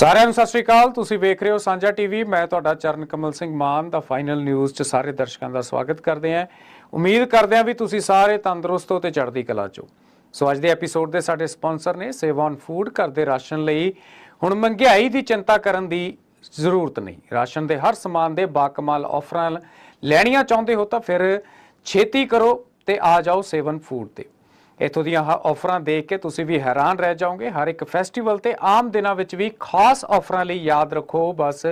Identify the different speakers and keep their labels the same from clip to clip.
Speaker 1: ਸਾਰਿਆਂ ਨੂੰ ਸਤਿ ਸ਼੍ਰੀ ਅਕਾਲ। ਤੁਸੀਂ ਵੇਖ ਰਹੇ ਹੋ ਸਾਂਝਾ ਟੀਵੀ। ਮੈਂ ਤੁਹਾਡਾ ਚਰਨ ਕਮਲ ਸਿੰਘ ਮਾਨ, ਦਾ ਫਾਈਨਲ ਨਿਊਜ਼ 'ਚ ਸਾਰੇ ਦਰਸ਼ਕਾਂ ਦਾ ਸਵਾਗਤ ਕਰਦੇ ਹਾਂ। ਉਮੀਦ ਕਰਦੇ ਹਾਂ ਵੀ ਤੁਸੀਂ ਸਾਰੇ ਤੰਦਰੁਸਤ ਹੋ ਤੇ ਚੜ੍ਹਦੀ ਕਲਾ 'ਚ ਹੋ। ਸੋ ਅੱਜ ਦੇ ਐਪੀਸੋਡ ਦੇ ਸਾਡੇ ਸਪਾਂਸਰ ਨੇ ਸੇਵਾਨ ਫੂਡ ਘਰ ਦੇ ਰਾਸ਼ਨ ਲਈ। ਹੁਣ ਮਹਿੰਗਾਈ ਦੀ ਚਿੰਤਾ ਕਰਨ ਦੀ ਜ਼ਰੂਰਤ ਨਹੀਂ। ਰਾਸ਼ਨ ਦੇ ਹਰ ਸਮਾਨ ਦੇ ਬਾਕਮਾਲ ਆਫਰਾਂ ਲੈਣੀਆਂ ਚਾਹੁੰਦੇ ਹੋ ਤਾਂ ਫਿਰ ਛੇਤੀ ਕਰੋ ਤੇ ਆ ਜਾਓ ਸੇਵਨ ਫੂਡ ਤੇ। ਇਥੋਂ ਦੀਆਂ ਆਹ ਆਫਰਾਂ ਦੇਖ ਕੇ ਤੁਸੀਂ ਵੀ ਹੈਰਾਨ ਰਹਿ ਜਾਓਗੇ। ਹਰ ਇੱਕ ਫੈਸਟੀਵਲ ਤੇ ਆਮ ਦਿਨਾਂ ਵਿੱਚ ਵੀ ਖਾਸ ਆਫਰਾਂ ਲਈ ਯਾਦ ਰੱਖੋ ਬਸ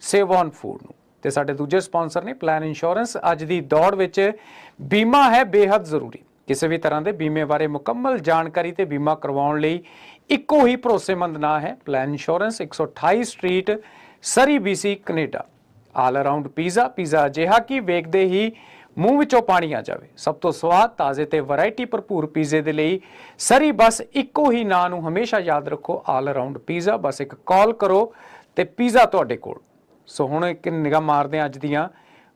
Speaker 1: ਸੇਵ ਔਨ ਫੂਡ ਨੂੰ। ਤੇ ਸਾਡੇ ਦੂਜੇ ਸਪਾਂਸਰ ਨੇ ਪਲਾਨ ਇੰਸ਼ੋਰੈਂਸ ਅੱਜ ਦੀ ਦੌੜ ਵਿੱਚ ਬੀਮਾ ਹੈ ਬੇहद ਜ਼ਰੂਰੀ। ਕਿਸੇ ਵੀ ਤਰ੍ਹਾਂ ਦੇ ਬੀਮੇ ਬਾਰੇ ਮੁਕੰਮਲ ਜਾਣਕਾਰੀ ਤੇ ਬੀਮਾ ਕਰਵਾਉਣ ਲਈ ਇੱਕੋ ਹੀ ਭਰੋਸੇਮੰਦ ਨਾਂ ਹੈ plan insurance 128 street, Surrey BC Canada. All around pizza pizza ਅਜਿਹਾ ਕਿ ਵੇਖਦੇ ਹੀ ਮੂੰਹ ਵਿੱਚੋਂ ਪਾਣੀ ਆ ਜਾਵੇ। ਸਭ ਤੋਂ ਸਵਾਦ ਤਾਜ਼ੇ ਤੇ ਵੈਰਾਈਟੀ ਭਰਪੂਰ ਪੀਜ਼ੇ ਦੇ ਲਈ ਸਰੀ ਬਸ ਇੱਕੋ ਹੀ ਨਾਂ ਨੂੰ ਹਮੇਸ਼ਾ ਯਾਦ ਰੱਖੋ ਆਲ ਅਰਾਊਂਡ ਪੀਜ਼ਾ ਬਸ ਇੱਕ ਕਾਲ ਕਰੋ ਤੇ ਪੀਜ਼ਾ ਤੁਹਾਡੇ ਕੋਲ। ਸੋ ਹੁਣ ਇੱਕ ਨਿਗਾਹ ਮਾਰਦੇ ਹਾਂ ਅੱਜ ਦੀਆਂ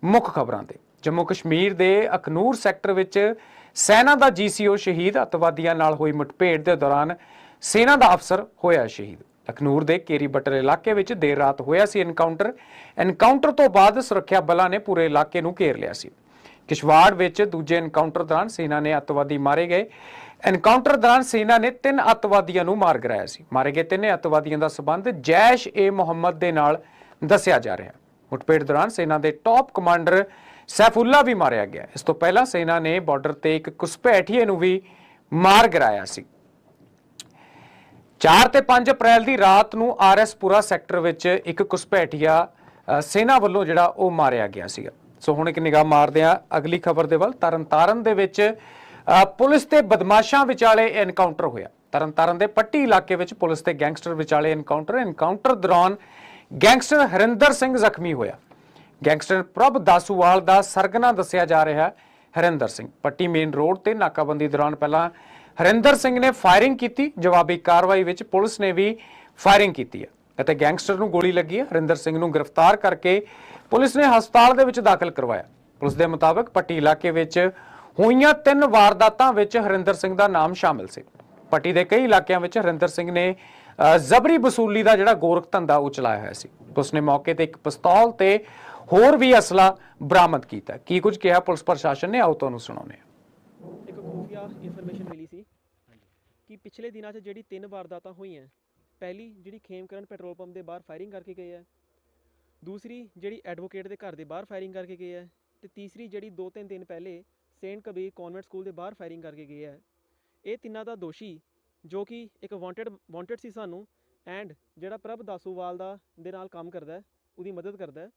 Speaker 1: ਮੁੱਖ ਖਬਰਾਂ ਤੇ। ਜੰਮੂ ਕਸ਼ਮੀਰ ਦੇ ਅਖਨੂਰ ਸੈਕਟਰ ਵਿੱਚ ਸੈਨਾ ਦਾ ਜੀਸੀਓ ਸ਼ਹੀਦ ਅਤਵਾਦੀਆਂ ਨਾਲ ਹੋਈ ਮੁਠਭੇੜ ਦੇ ਦੌਰਾਨ ਸੈਨਾ ਦਾ ਅਫਸਰ ਹੋਇਆ ਸ਼ਹੀਦ। ਅਖਨੂਰ ਦੇ ਕੇਰੀ ਬਟਰ ਇਲਾਕੇ ਵਿੱਚ ਦੇਰ ਰਾਤ ਹੋਇਆ ਸੀ ਐਨਕਾਊਂਟਰ ਐਨਕਾਊਂਟਰ ਤੋਂ ਬਾਅਦ ਸੁਰੱਖਿਆ ਬਲਾਂ ਨੇ ਪੂਰੇ ਇਲਾਕੇ ਨੂੰ ਘੇਰ ਲਿਆ ਸੀ। ਕਿਸ਼ਵਾੜ ਵਿੱਚ ਦੂਜੇ ਐਨਕਾਊਂਟਰ ਦੌਰਾਨ ਸੈਨਾ ਨੇ ਅੱਤਵਾਦੀ ਮਾਰੇ ਗਏ। ਐਨਕਾਊਂਟਰ ਦੌਰਾਨ ਸੈਨਾ ਨੇ ਤਿੰਨ ਅੱਤਵਾਦੀਆਂ ਨੂੰ ਮਾਰ ਗਿਰਾਇਆ ਸੀ। ਮਾਰੇ ਗਏ ਤਿੰਨੇ ਅੱਤਵਾਦੀਆਂ ਦਾ ਸਬੰਧ ਜੈਸ਼ ਏ ਮੁਹੰਮਦ ਦੇ ਨਾਲ ਦੱਸਿਆ ਜਾ ਰਿਹਾ। ਹੈ ਮੁਠਭੇੜ ਦੌਰਾਨ ਸੈਨਾ ਦੇ ਟਾਪ ਕਮਾਂਡਰ ਸੈਫੁੱਲਾ ਵੀ ਮਾਰਿਆ ਗਿਆ। ਇਸ ਤੋਂ ਪਹਿਲਾਂ ਸੈਨਾ ਨੇ ਬਾਰਡਰ ਤੇ ਇੱਕ ਕੁਸਪੈਠੀਏ ਨੂੰ ਵੀ ਮਾਰ ਗਿਰਾਇਆ ਸੀ। 4 ਤੇ 5 ਅਪ੍ਰੈਲ ਦੀ ਰਾਤ ਨੂੰ ਆਰਐਸ ਪੁਰਾ ਸੈਕਟਰ ਵਿੱਚ ਇੱਕ ਕੁਸਪੈਠੀਆ ਸੈਨਾ ਵੱਲੋਂ ਜਿਹੜਾ ਉਹ ਮਾਰਿਆ ਗਿਆ ਸੀਗਾ। ਸੋ ਹੁਣ ਇੱਕ ਨਿਗਾਹ ਮਾਰਦੇ ਆ ਅਗਲੀ ਖਬਰ ਦੇ ਵੱਲ। ਤਰਨਤਾਰਨ ਦੇ ਵਿੱਚ ਪੁਲਿਸ ਤੇ ਬਦਮਾਸ਼ਾਂ ਵਿਚਾਲੇ ਐਨਕਾਊਂਟਰ ਹੋਇਆ। ਤਰਨਤਾਰਨ ਦੇ ਪੱਟੀ ਇਲਾਕੇ ਵਿੱਚ ਪੁਲਿਸ ਤੇ ਗੈਂਗਸਟਰ ਵਿਚਾਲੇ ਐਨਕਾਊਂਟਰ ਐਨਕਾਊਂਟਰ ਦੌਰਾਨ ਗੈਂਗਸਟਰ ਹਰਿੰਦਰ ਸਿੰਘ ਜ਼ਖਮੀ ਹੋਇਆ। ਗੈਂਗਸਟਰ ਪ੍ਰਭ ਦਾਸੂਵਾਲ ਦਾ ਸਰਗਨਾ ਦੱਸਿਆ ਜਾ ਰਿਹਾ ਹੈ, ਹਰਿੰਦਰ ਸਿੰਘ। ਪੱਟੀ ਮੇਨ ਰੋਡ ਤੇ ਨਾਕਾਬੰਦੀ ਦੌਰਾਨ ਪਹਿਲਾਂ ਹਰਿੰਦਰ ਸਿੰਘ ਨੇ ਫਾਇਰਿੰਗ ਕੀਤੀ। ਜਵਾਬੀ ਕਾਰਵਾਈ ਵਿੱਚ ਪੁਲਿਸ ਨੇ ਵੀ ਫਾਇਰਿੰਗ ਕੀਤੀ ਹੈ। ਅਤੇ ਗੈਂਗਸਟਰ ਨੂੰ ਗੋਲੀ ਲੱਗੀ। ਹੈ ਹਰਿੰਦਰ ਸਿੰਘ ਨੂੰ ਗ੍ਰਿਫਤਾਰ ਕਰਕੇ ਪੁਲਿਸ ਨੇ ਹਸਪਤਾਲ ਦੇ ਵਿੱਚ ਦਾਖਲ ਕਰਵਾਇਆ। ਪੁਲਿਸ ਦੇ ਮੁਤਾਬਕ ਪੱਟੀ ਇਲਾਕੇ ਵਿੱਚ ਹੋਈਆਂ ਤਿੰਨ ਵਾਰਦਾਤਾਂ ਵਿੱਚ ਹਰਿੰਦਰ ਸਿੰਘ ਦਾ ਨਾਮ ਸ਼ਾਮਿਲ ਸੀ। ਪੱਟੀ ਦੇ ਕਈ ਇਲਾਕਿਆਂ ਵਿੱਚ ਹਰਿੰਦਰ ਸਿੰਘ ਨੇ ਜ਼ਬਰੀ ਵਸੂਲੀ ਦਾ ਜਿਹੜਾ ਗੋਰਖ ਧੰਦਾ ਉਹ ਚਲਾਇਆ ਹੋਇਆ ਸੀ। ਪੁਲਿਸ ਨੇ ਮੌਕੇ ਤੇ ਇੱਕ ਪਿਸਤੌਲ ਤੇ ਹੋਰ ਵੀ ਅਸਲਾ ਬਰਾਮਦ ਕੀਤਾ। ਕੀ ਕੁਝ ਕਿਹਾ ਪੁਲਿਸ ਪ੍ਰਸ਼ਾਸਨ ਨੇ? ਆਓ ਤੁਹਾਨੂੰ ਸੁਣਾਉਂਦੇ
Speaker 2: ਇੱਕ ਖੂਫੀਆ ਇਨਫੋਰਮੇਸ਼ਨ ਮਿਲੀ ਸੀ। ਕਿ ਪਿਛਲੇ ਦਿਨਾਂ 'ਚ ਜਿਹੜੀ ਤਿੰਨ ਵਾਰਦਾਤਾਂ ਹੋਈਆਂ ਪਹਿਲੀ ਜਿਹੜੀ ਖੇਮਕਰਨ ਪੈਟਰੋਲ ਪੰਪ ਦੇ ਬਾਹਰ ਫਾਇਰਿੰਗ ਕਰਕੇ ਗਏ ਹੈ ਦੂਸਰੀ ਜਿਹੜੀ ਐਡਵੋਕੇਟ ਦੇ ਘਰ ਦੇ ਬਾਹਰ ਫਾਇਰਿੰਗ ਕਰਕੇ ਗਏ ਹੈ ਤੇ ਤੀਸਰੀ ਜਿਹੜੀ 2-3 ਦਿਨ ਪਹਿਲੇ ਸੇਂਟ ਕਬੀਰ ਕਨਵੈਂਟ ਸਕੂਲ ਦੇ ਬਾਹਰ ਫਾਇਰਿੰਗ ਕਰਕੇ ਗਏ ਹੈ ਇਹ ਤਿੰਨਾਂ ਦਾ ਦੋਸ਼ੀ ਜੋ ਕਿ ਇੱਕ ਵਾਂਟਡ ਵਾਂਟਡ ਸੀ ਸਾਨੂੰ ਐਂਡ ਜਿਹੜਾ ਪ੍ਰਭ ਦਾਸੂਵਾਲ ਦਾ ਦੇ ਨਾਲ ਕੰਮ ਕਰਦਾ ਹੈ, ਉਹਦੀ ਮਦਦ ਕਰਦਾ ਹੈ,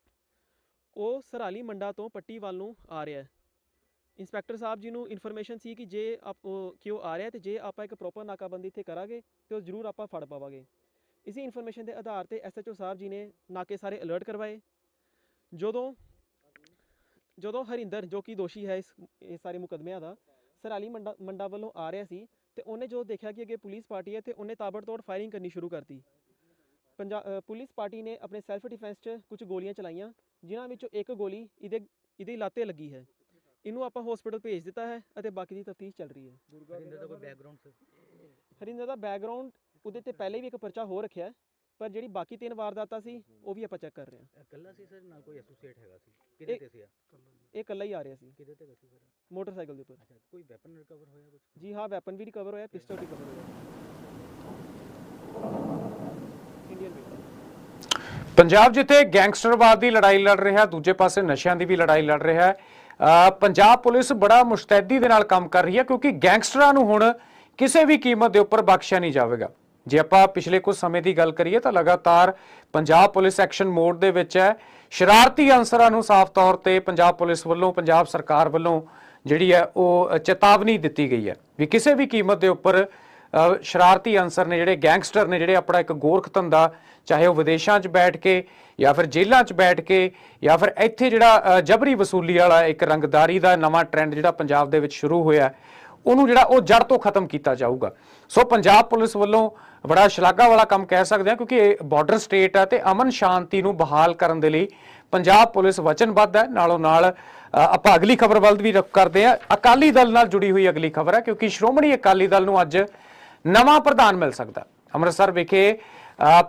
Speaker 2: ਉਹ ਸਰਾਲੀ ਮੰਡਾ ਤੋਂ ਪੱਟੀ ਵੱਲ ਨੂੰ ਆ ਰਿਹਾ ਹੈ। ਇੰਸਪੈਕਟਰ ਸਾਹਿਬ ਜੀ ਨੂੰ ਇਨਫੋਰਮੇਸ਼ਨ ਸੀ ਕਿ ਜੇ ਆਪ ਉਹ ਕਿ ਉਹ ਆ ਰਿਹਾ ਤੇ ਜੇ ਆਪਾਂ ਇੱਕ ਪ੍ਰੋਪਰ ਨਾਕਾਬੰਦੀ ਇੱਥੇ ਕਰਾਂਗੇ ਤੇ ਉਹ ਜ਼ਰੂਰ ਆਪਾਂ ਫੜ ਪਾਵਾਂਗੇ। ਇਸੇ ਇਨਫੋਰਮੇਸ਼ਨ ਦੇ ਆਧਾਰ ਤੇ ਐਸਐਚਓ ਸਾਹਿਬ ਜੀ ਨੇ ਨਾਕੇ ਸਾਰੇ ਅਲਰਟ ਕਰਵਾਏ। ਜਦੋਂ ਜਦੋਂ ਹਰਿੰਦਰ, ਜੋ ਕਿ ਦੋਸ਼ੀ ਹੈ ਇਸ ਇਹ ਸਾਰੇ ਮੁਕਦਮਿਆਂ ਦਾ ਸਰਾਲੀ ਮੰਡਾ ਮੰਡਾ ਵੱਲੋਂ ਆ ਰਿਹਾ ਸੀ ਤੇ ਉਹਨੇ ਜੋ ਦੇਖਿਆ ਕਿ ਅੱਗੇ ਪੁਲਿਸ ਪਾਰਟੀ ਹੈ ਤੇ ਉਹਨੇ ਤਾਬੜਤੋੜ ਫਾਇਰਿੰਗ ਕਰਨੀ ਸ਼ੁਰੂ ਕਰਤੀ। ਪੰਜਾ ਪੁਲਿਸ ਪਾਰਟੀ ਨੇ ਆਪਣੇ ਸੈਲਫ ਡਿਫੈਂਸ 'ਚ ਕੁਝ ਗੋਲੀਆਂ ਚਲਾਈਆਂ, ਜਿਨ੍ਹਾਂ ਵਿੱਚੋਂ ਇੱਕ ਗੋਲੀ ਇਹਦੇ ਇਹਦੇ ਲਾਤੇ ਲੱਗੀ ਹੈ। ਇਹਨੂੰ ਆਪਾਂ ਹਸਪੀਟਲ ਭੇਜ ਦਿੱਤਾ ਹੈ ਅਤੇ ਬਾਕੀ ਦੀ ਤਫਤੀਸ਼ ਚੱਲ ਰਹੀ ਹੈ।
Speaker 3: ਹਰਿੰਦਰ ਦਾ ਕੋਈ ਬੈਕਗ੍ਰਾਉਂਡ ਸਰ
Speaker 2: ਹਰਿੰਦਰ ਦਾ ਬੈਕਗ੍ਰਾਉਂਡ ਉਹਦੇ ਤੇ ਪਹਿਲੇ ਵੀ ਇੱਕ ਪਰਚਾ ਹੋ ਰੱਖਿਆ ਹੈ ਪਰ ਜਿਹੜੀ ਬਾਕੀ ਤਿੰਨ ਵਾਰਦਾਤਾਂ ਸੀ ਉਹ ਵੀ ਆਪਾਂ ਚੈੱਕ ਕਰ ਰਹੇ ਹਾਂ।
Speaker 3: ਇਕੱਲਾ ਸੀ ਸਰ ਨਾਲ ਕੋਈ ਐਸੋਸੀਏਟ ਹੈਗਾ ਸੀ? ਕਿਹਦੇ
Speaker 2: ਇਹ-
Speaker 3: ਤੇ ਸੀ ਆ?
Speaker 2: ਇਹ ਇਕੱਲਾ ਹੀ ਆ ਰਿਹਾ ਸੀ।
Speaker 3: ਕਿਹਦੇ ਤੇ ਸੀ ਸਰ
Speaker 2: ਮੋਟਰਸਾਈਕਲ ਦੇ ਉੱਪਰ।
Speaker 3: ਅੱਛਾ ਕੋਈ ਵੈਪਨ ਰਿਕਵਰ ਹੋਇਆ ਕੁਝ
Speaker 2: ਜੀ ਹਾਂ ਵੈਪਨ ਵੀ ਰਿਕਵਰ ਹੋਇਆ ਪਿਸਟਲ ਰਿਕਵਰ ਹੋਇਆ। ਇੰਡੀਅਨ ਮੇਡ
Speaker 1: ਪੰਜਾਬ ਜਿੱਥੇ ਗੈਂਗਸਟਰਵਾਦ ਦੀ ਲੜਾਈ ਲੜ ਰਿਹਾ ਦੂਜੇ ਪਾਸੇ ਨਸ਼ਿਆਂ ਦੀ ਵੀ ਲੜਾਈ ਲੜ ਰਿਹਾ ਹੈ। ਪੰਜਾਬ ਪੁਲਿਸ ਬੜਾ ਮੁਸ਼ਤੈਦੀ ਦੇ ਨਾਲ ਕੰਮ ਕਰ ਰਹੀ ਹੈ ਕਿਉਂਕਿ ਗੈਂਗਸਟਰਾਂ ਨੂੰ ਹੁਣ ਕਿਸੇ ਵੀ ਕੀਮਤ ਦੇ ਉੱਪਰ ਬਖਸ਼ਿਆ ਨਹੀਂ ਜਾਵੇਗਾ। ਜੇ ਆਪਾਂ ਪਿਛਲੇ ਕੁਝ ਸਮੇਂ ਦੀ ਗੱਲ ਕਰੀਏ ਤਾਂ ਲਗਾਤਾਰ ਪੰਜਾਬ ਪੁਲਿਸ ਐਕਸ਼ਨ ਮੋਡ ਦੇ ਵਿੱਚ ਹੈ। ਸ਼ਰਾਰਤੀ ਅਨਸਰਾਂ ਨੂੰ ਸਾਫ਼ ਤੌਰ ਤੇ ਪੰਜਾਬ ਪੁਲਿਸ ਵੱਲੋਂ, ਪੰਜਾਬ ਸਰਕਾਰ ਵੱਲੋਂ ਜਿਹੜੀ ਹੈ ਉਹ ਚੇਤਾਵਨੀ ਦਿੱਤੀ ਗਈ ਹੈ ਵੀ ਕਿਸੇ ਵੀ ਕੀਮਤ ਦੇ ਉੱਪਰ ਸ਼ਰਾਰਤੀ ਅਨਸਰ ਨੇ ਜਿਹੜੇ, ਗੈਂਗਸਟਰ ਨੇ ਜਿਹੜੇ ਆਪਣਾ ਇੱਕ ਗੋਰਖ ਧੰਦਾ, ਚਾਹੇ ਉਹ ਵਿਦੇਸ਼ਾਂ 'ਚ ਬੈਠ ਕੇ ਜਾਂ ਫਿਰ ਜੇਲ੍ਹਾਂ 'ਚ ਬੈਠ ਕੇ ਜਾਂ ਫਿਰ ਇੱਥੇ ਜਿਹੜਾ ਜਬਰੀ ਵਸੂਲੀ ਵਾਲਾ ਇੱਕ ਰੰਗਦਾਰੀ ਦਾ ਨਵਾਂ ਟ੍ਰੈਂਡ ਜਿਹੜਾ ਪੰਜਾਬ ਦੇ ਵਿੱਚ ਸ਼ੁਰੂ ਹੋਇਆ, ਉਹਨੂੰ ਜਿਹੜਾ ਉਹ ਜੜ ਤੋਂ ਖਤਮ ਕੀਤਾ ਜਾਊਗਾ। ਸੋ ਪੰਜਾਬ ਪੁਲਿਸ ਵੱਲੋਂ ਬੜਾ ਸ਼ਲਾਘਾ ਵਾਲਾ ਕੰਮ ਕਹਿ ਸਕਦੇ ਹਾਂ, ਕਿਉਂਕਿ ਇਹ ਬਾਰਡਰ ਸਟੇਟ ਆ ਤੇ ਅਮਨ ਸ਼ਾਂਤੀ ਨੂੰ ਬਹਾਲ ਕਰਨ ਦੇ ਲਈ ਪੰਜਾਬ ਪੁਲਿਸ ਵਚਨਬੱਧ ਹੈ। ਨਾਲੋਂ ਨਾਲ ਆਪਾਂ ਅਗਲੀ ਖਬਰ ਵੱਲ ਵੀ ਰੁਖ ਕਰਦੇ ਹਾਂ। ਅਕਾਲੀ ਦਲ ਨਾਲ ਜੁੜੀ ਹੋਈ ਅਗਲੀ ਖਬਰ ਹੈ, ਕਿਉਂਕਿ ਸ਼੍ਰੋਮਣੀ ਅਕਾਲੀ ਦਲ ਨੂੰ ਅੱਜ ਨਵਾਂ ਪ੍ਰਧਾਨ ਮਿਲ ਸਕਦਾ। ਅੰਮ੍ਰਿਤਸਰ ਵਿਖੇ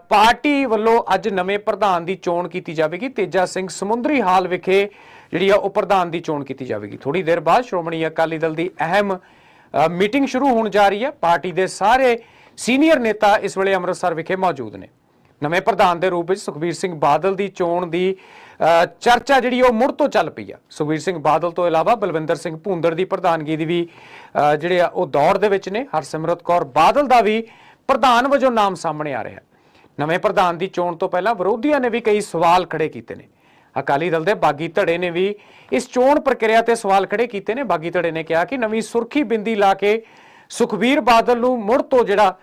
Speaker 1: ਪਾਰਟੀ ਵੱਲੋਂ ਅੱਜ ਨਵੇਂ ਪ੍ਰਧਾਨ ਦੀ ਚੋਣ ਕੀਤੀ ਜਾਵੇਗੀ। ਤੇਜਾ ਸਿੰਘ ਸਮੁੰਦਰੀ ਹਾਲ ਵਿਖੇ ਜਿਹੜੀ ਆ, ਉਹ ਪ੍ਰਧਾਨ ਦੀ ਚੋਣ ਕੀਤੀ ਜਾਵੇਗੀ। ਥੋੜੀ ਦੇਰ ਬਾਅਦ ਸ਼੍ਰੋਮਣੀ ਅਕਾਲੀ ਦਲ ਦੀ ਅਹਿਮ ਮੀਟਿੰਗ ਸ਼ੁਰੂ ਹੋਣ ਜਾ ਰਹੀ ਹੈ। ਪਾਰਟੀ ਦੇ ਸਾਰੇ ਸੀਨੀਅਰ ਨੇਤਾ ਇਸ ਵੇਲੇ ਅੰਮ੍ਰਿਤਸਰ ਵਿਖੇ ਮੌਜੂਦ ਨੇ। ਨਵੇਂ ਪ੍ਰਧਾਨ ਦੇ ਰੂਪ ਵਿੱਚ ਸੁਖਬੀਰ ਸਿੰਘ ਬਾਦਲ ਦੀ ਚੋਣ ਦੀ ਚਰਚਾ ਜਿਹੜੀ ਉਹ ਮੁੜ ਤੋਂ ਚੱਲ ਪਈ ਆ। ਸੁਖਬੀਰ ਸਿੰਘ ਬਾਦਲ ਤੋਂ ਇਲਾਵਾ ਬਲਵਿੰਦਰ ਸਿੰਘ ਭੂੰਦੜ ਦੀ ਪ੍ਰਧਾਨਗੀ ਦੀ ਵੀ ਜਿਹੜੇ ਆ ਉਹ ਦੌੜ ਦੇ ਵਿੱਚ ਨੇ। ਹਰਸਿਮਰਤ ਕੌਰ ਬਾਦਲ ਦਾ ਵੀ ਪ੍ਰਧਾਨ ਵਜੋਂ ਨਾਮ ਸਾਹਮਣੇ ਆ ਰਿਹਾ। ਨਵੇਂ ਪ੍ਰਧਾਨ ਦੀ ਚੋਣ ਤੋਂ ਪਹਿਲਾਂ ਵਿਰੋਧੀਆਂ ਨੇ ਵੀ ਕਈ ਸਵਾਲ ਖੜੇ ਕੀਤੇ ਨੇ। ਅਕਾਲੀ ਦਲ ਦੇ ਬਾਗੀ ਧੜੇ ਨੇ ਵੀ ਇਸ ਚੋਣ ਪ੍ਰਕਿਰਿਆ ਤੇ ਸਵਾਲ ਖੜੇ ਕੀਤੇ ਨੇ। ਬਾਗੀ ਧੜੇ ਨੇ ਕਿਹਾ ਕਿ ਨਵੀਂ ਸੁਰਖੀ ਬਿੰਦੀ ਲਾ ਕੇ ਸੁਖਬੀਰ ਬਾਦਲ ਨੂੰ ਮੁੜ ਤੋਂ ਜਿਹੜਾ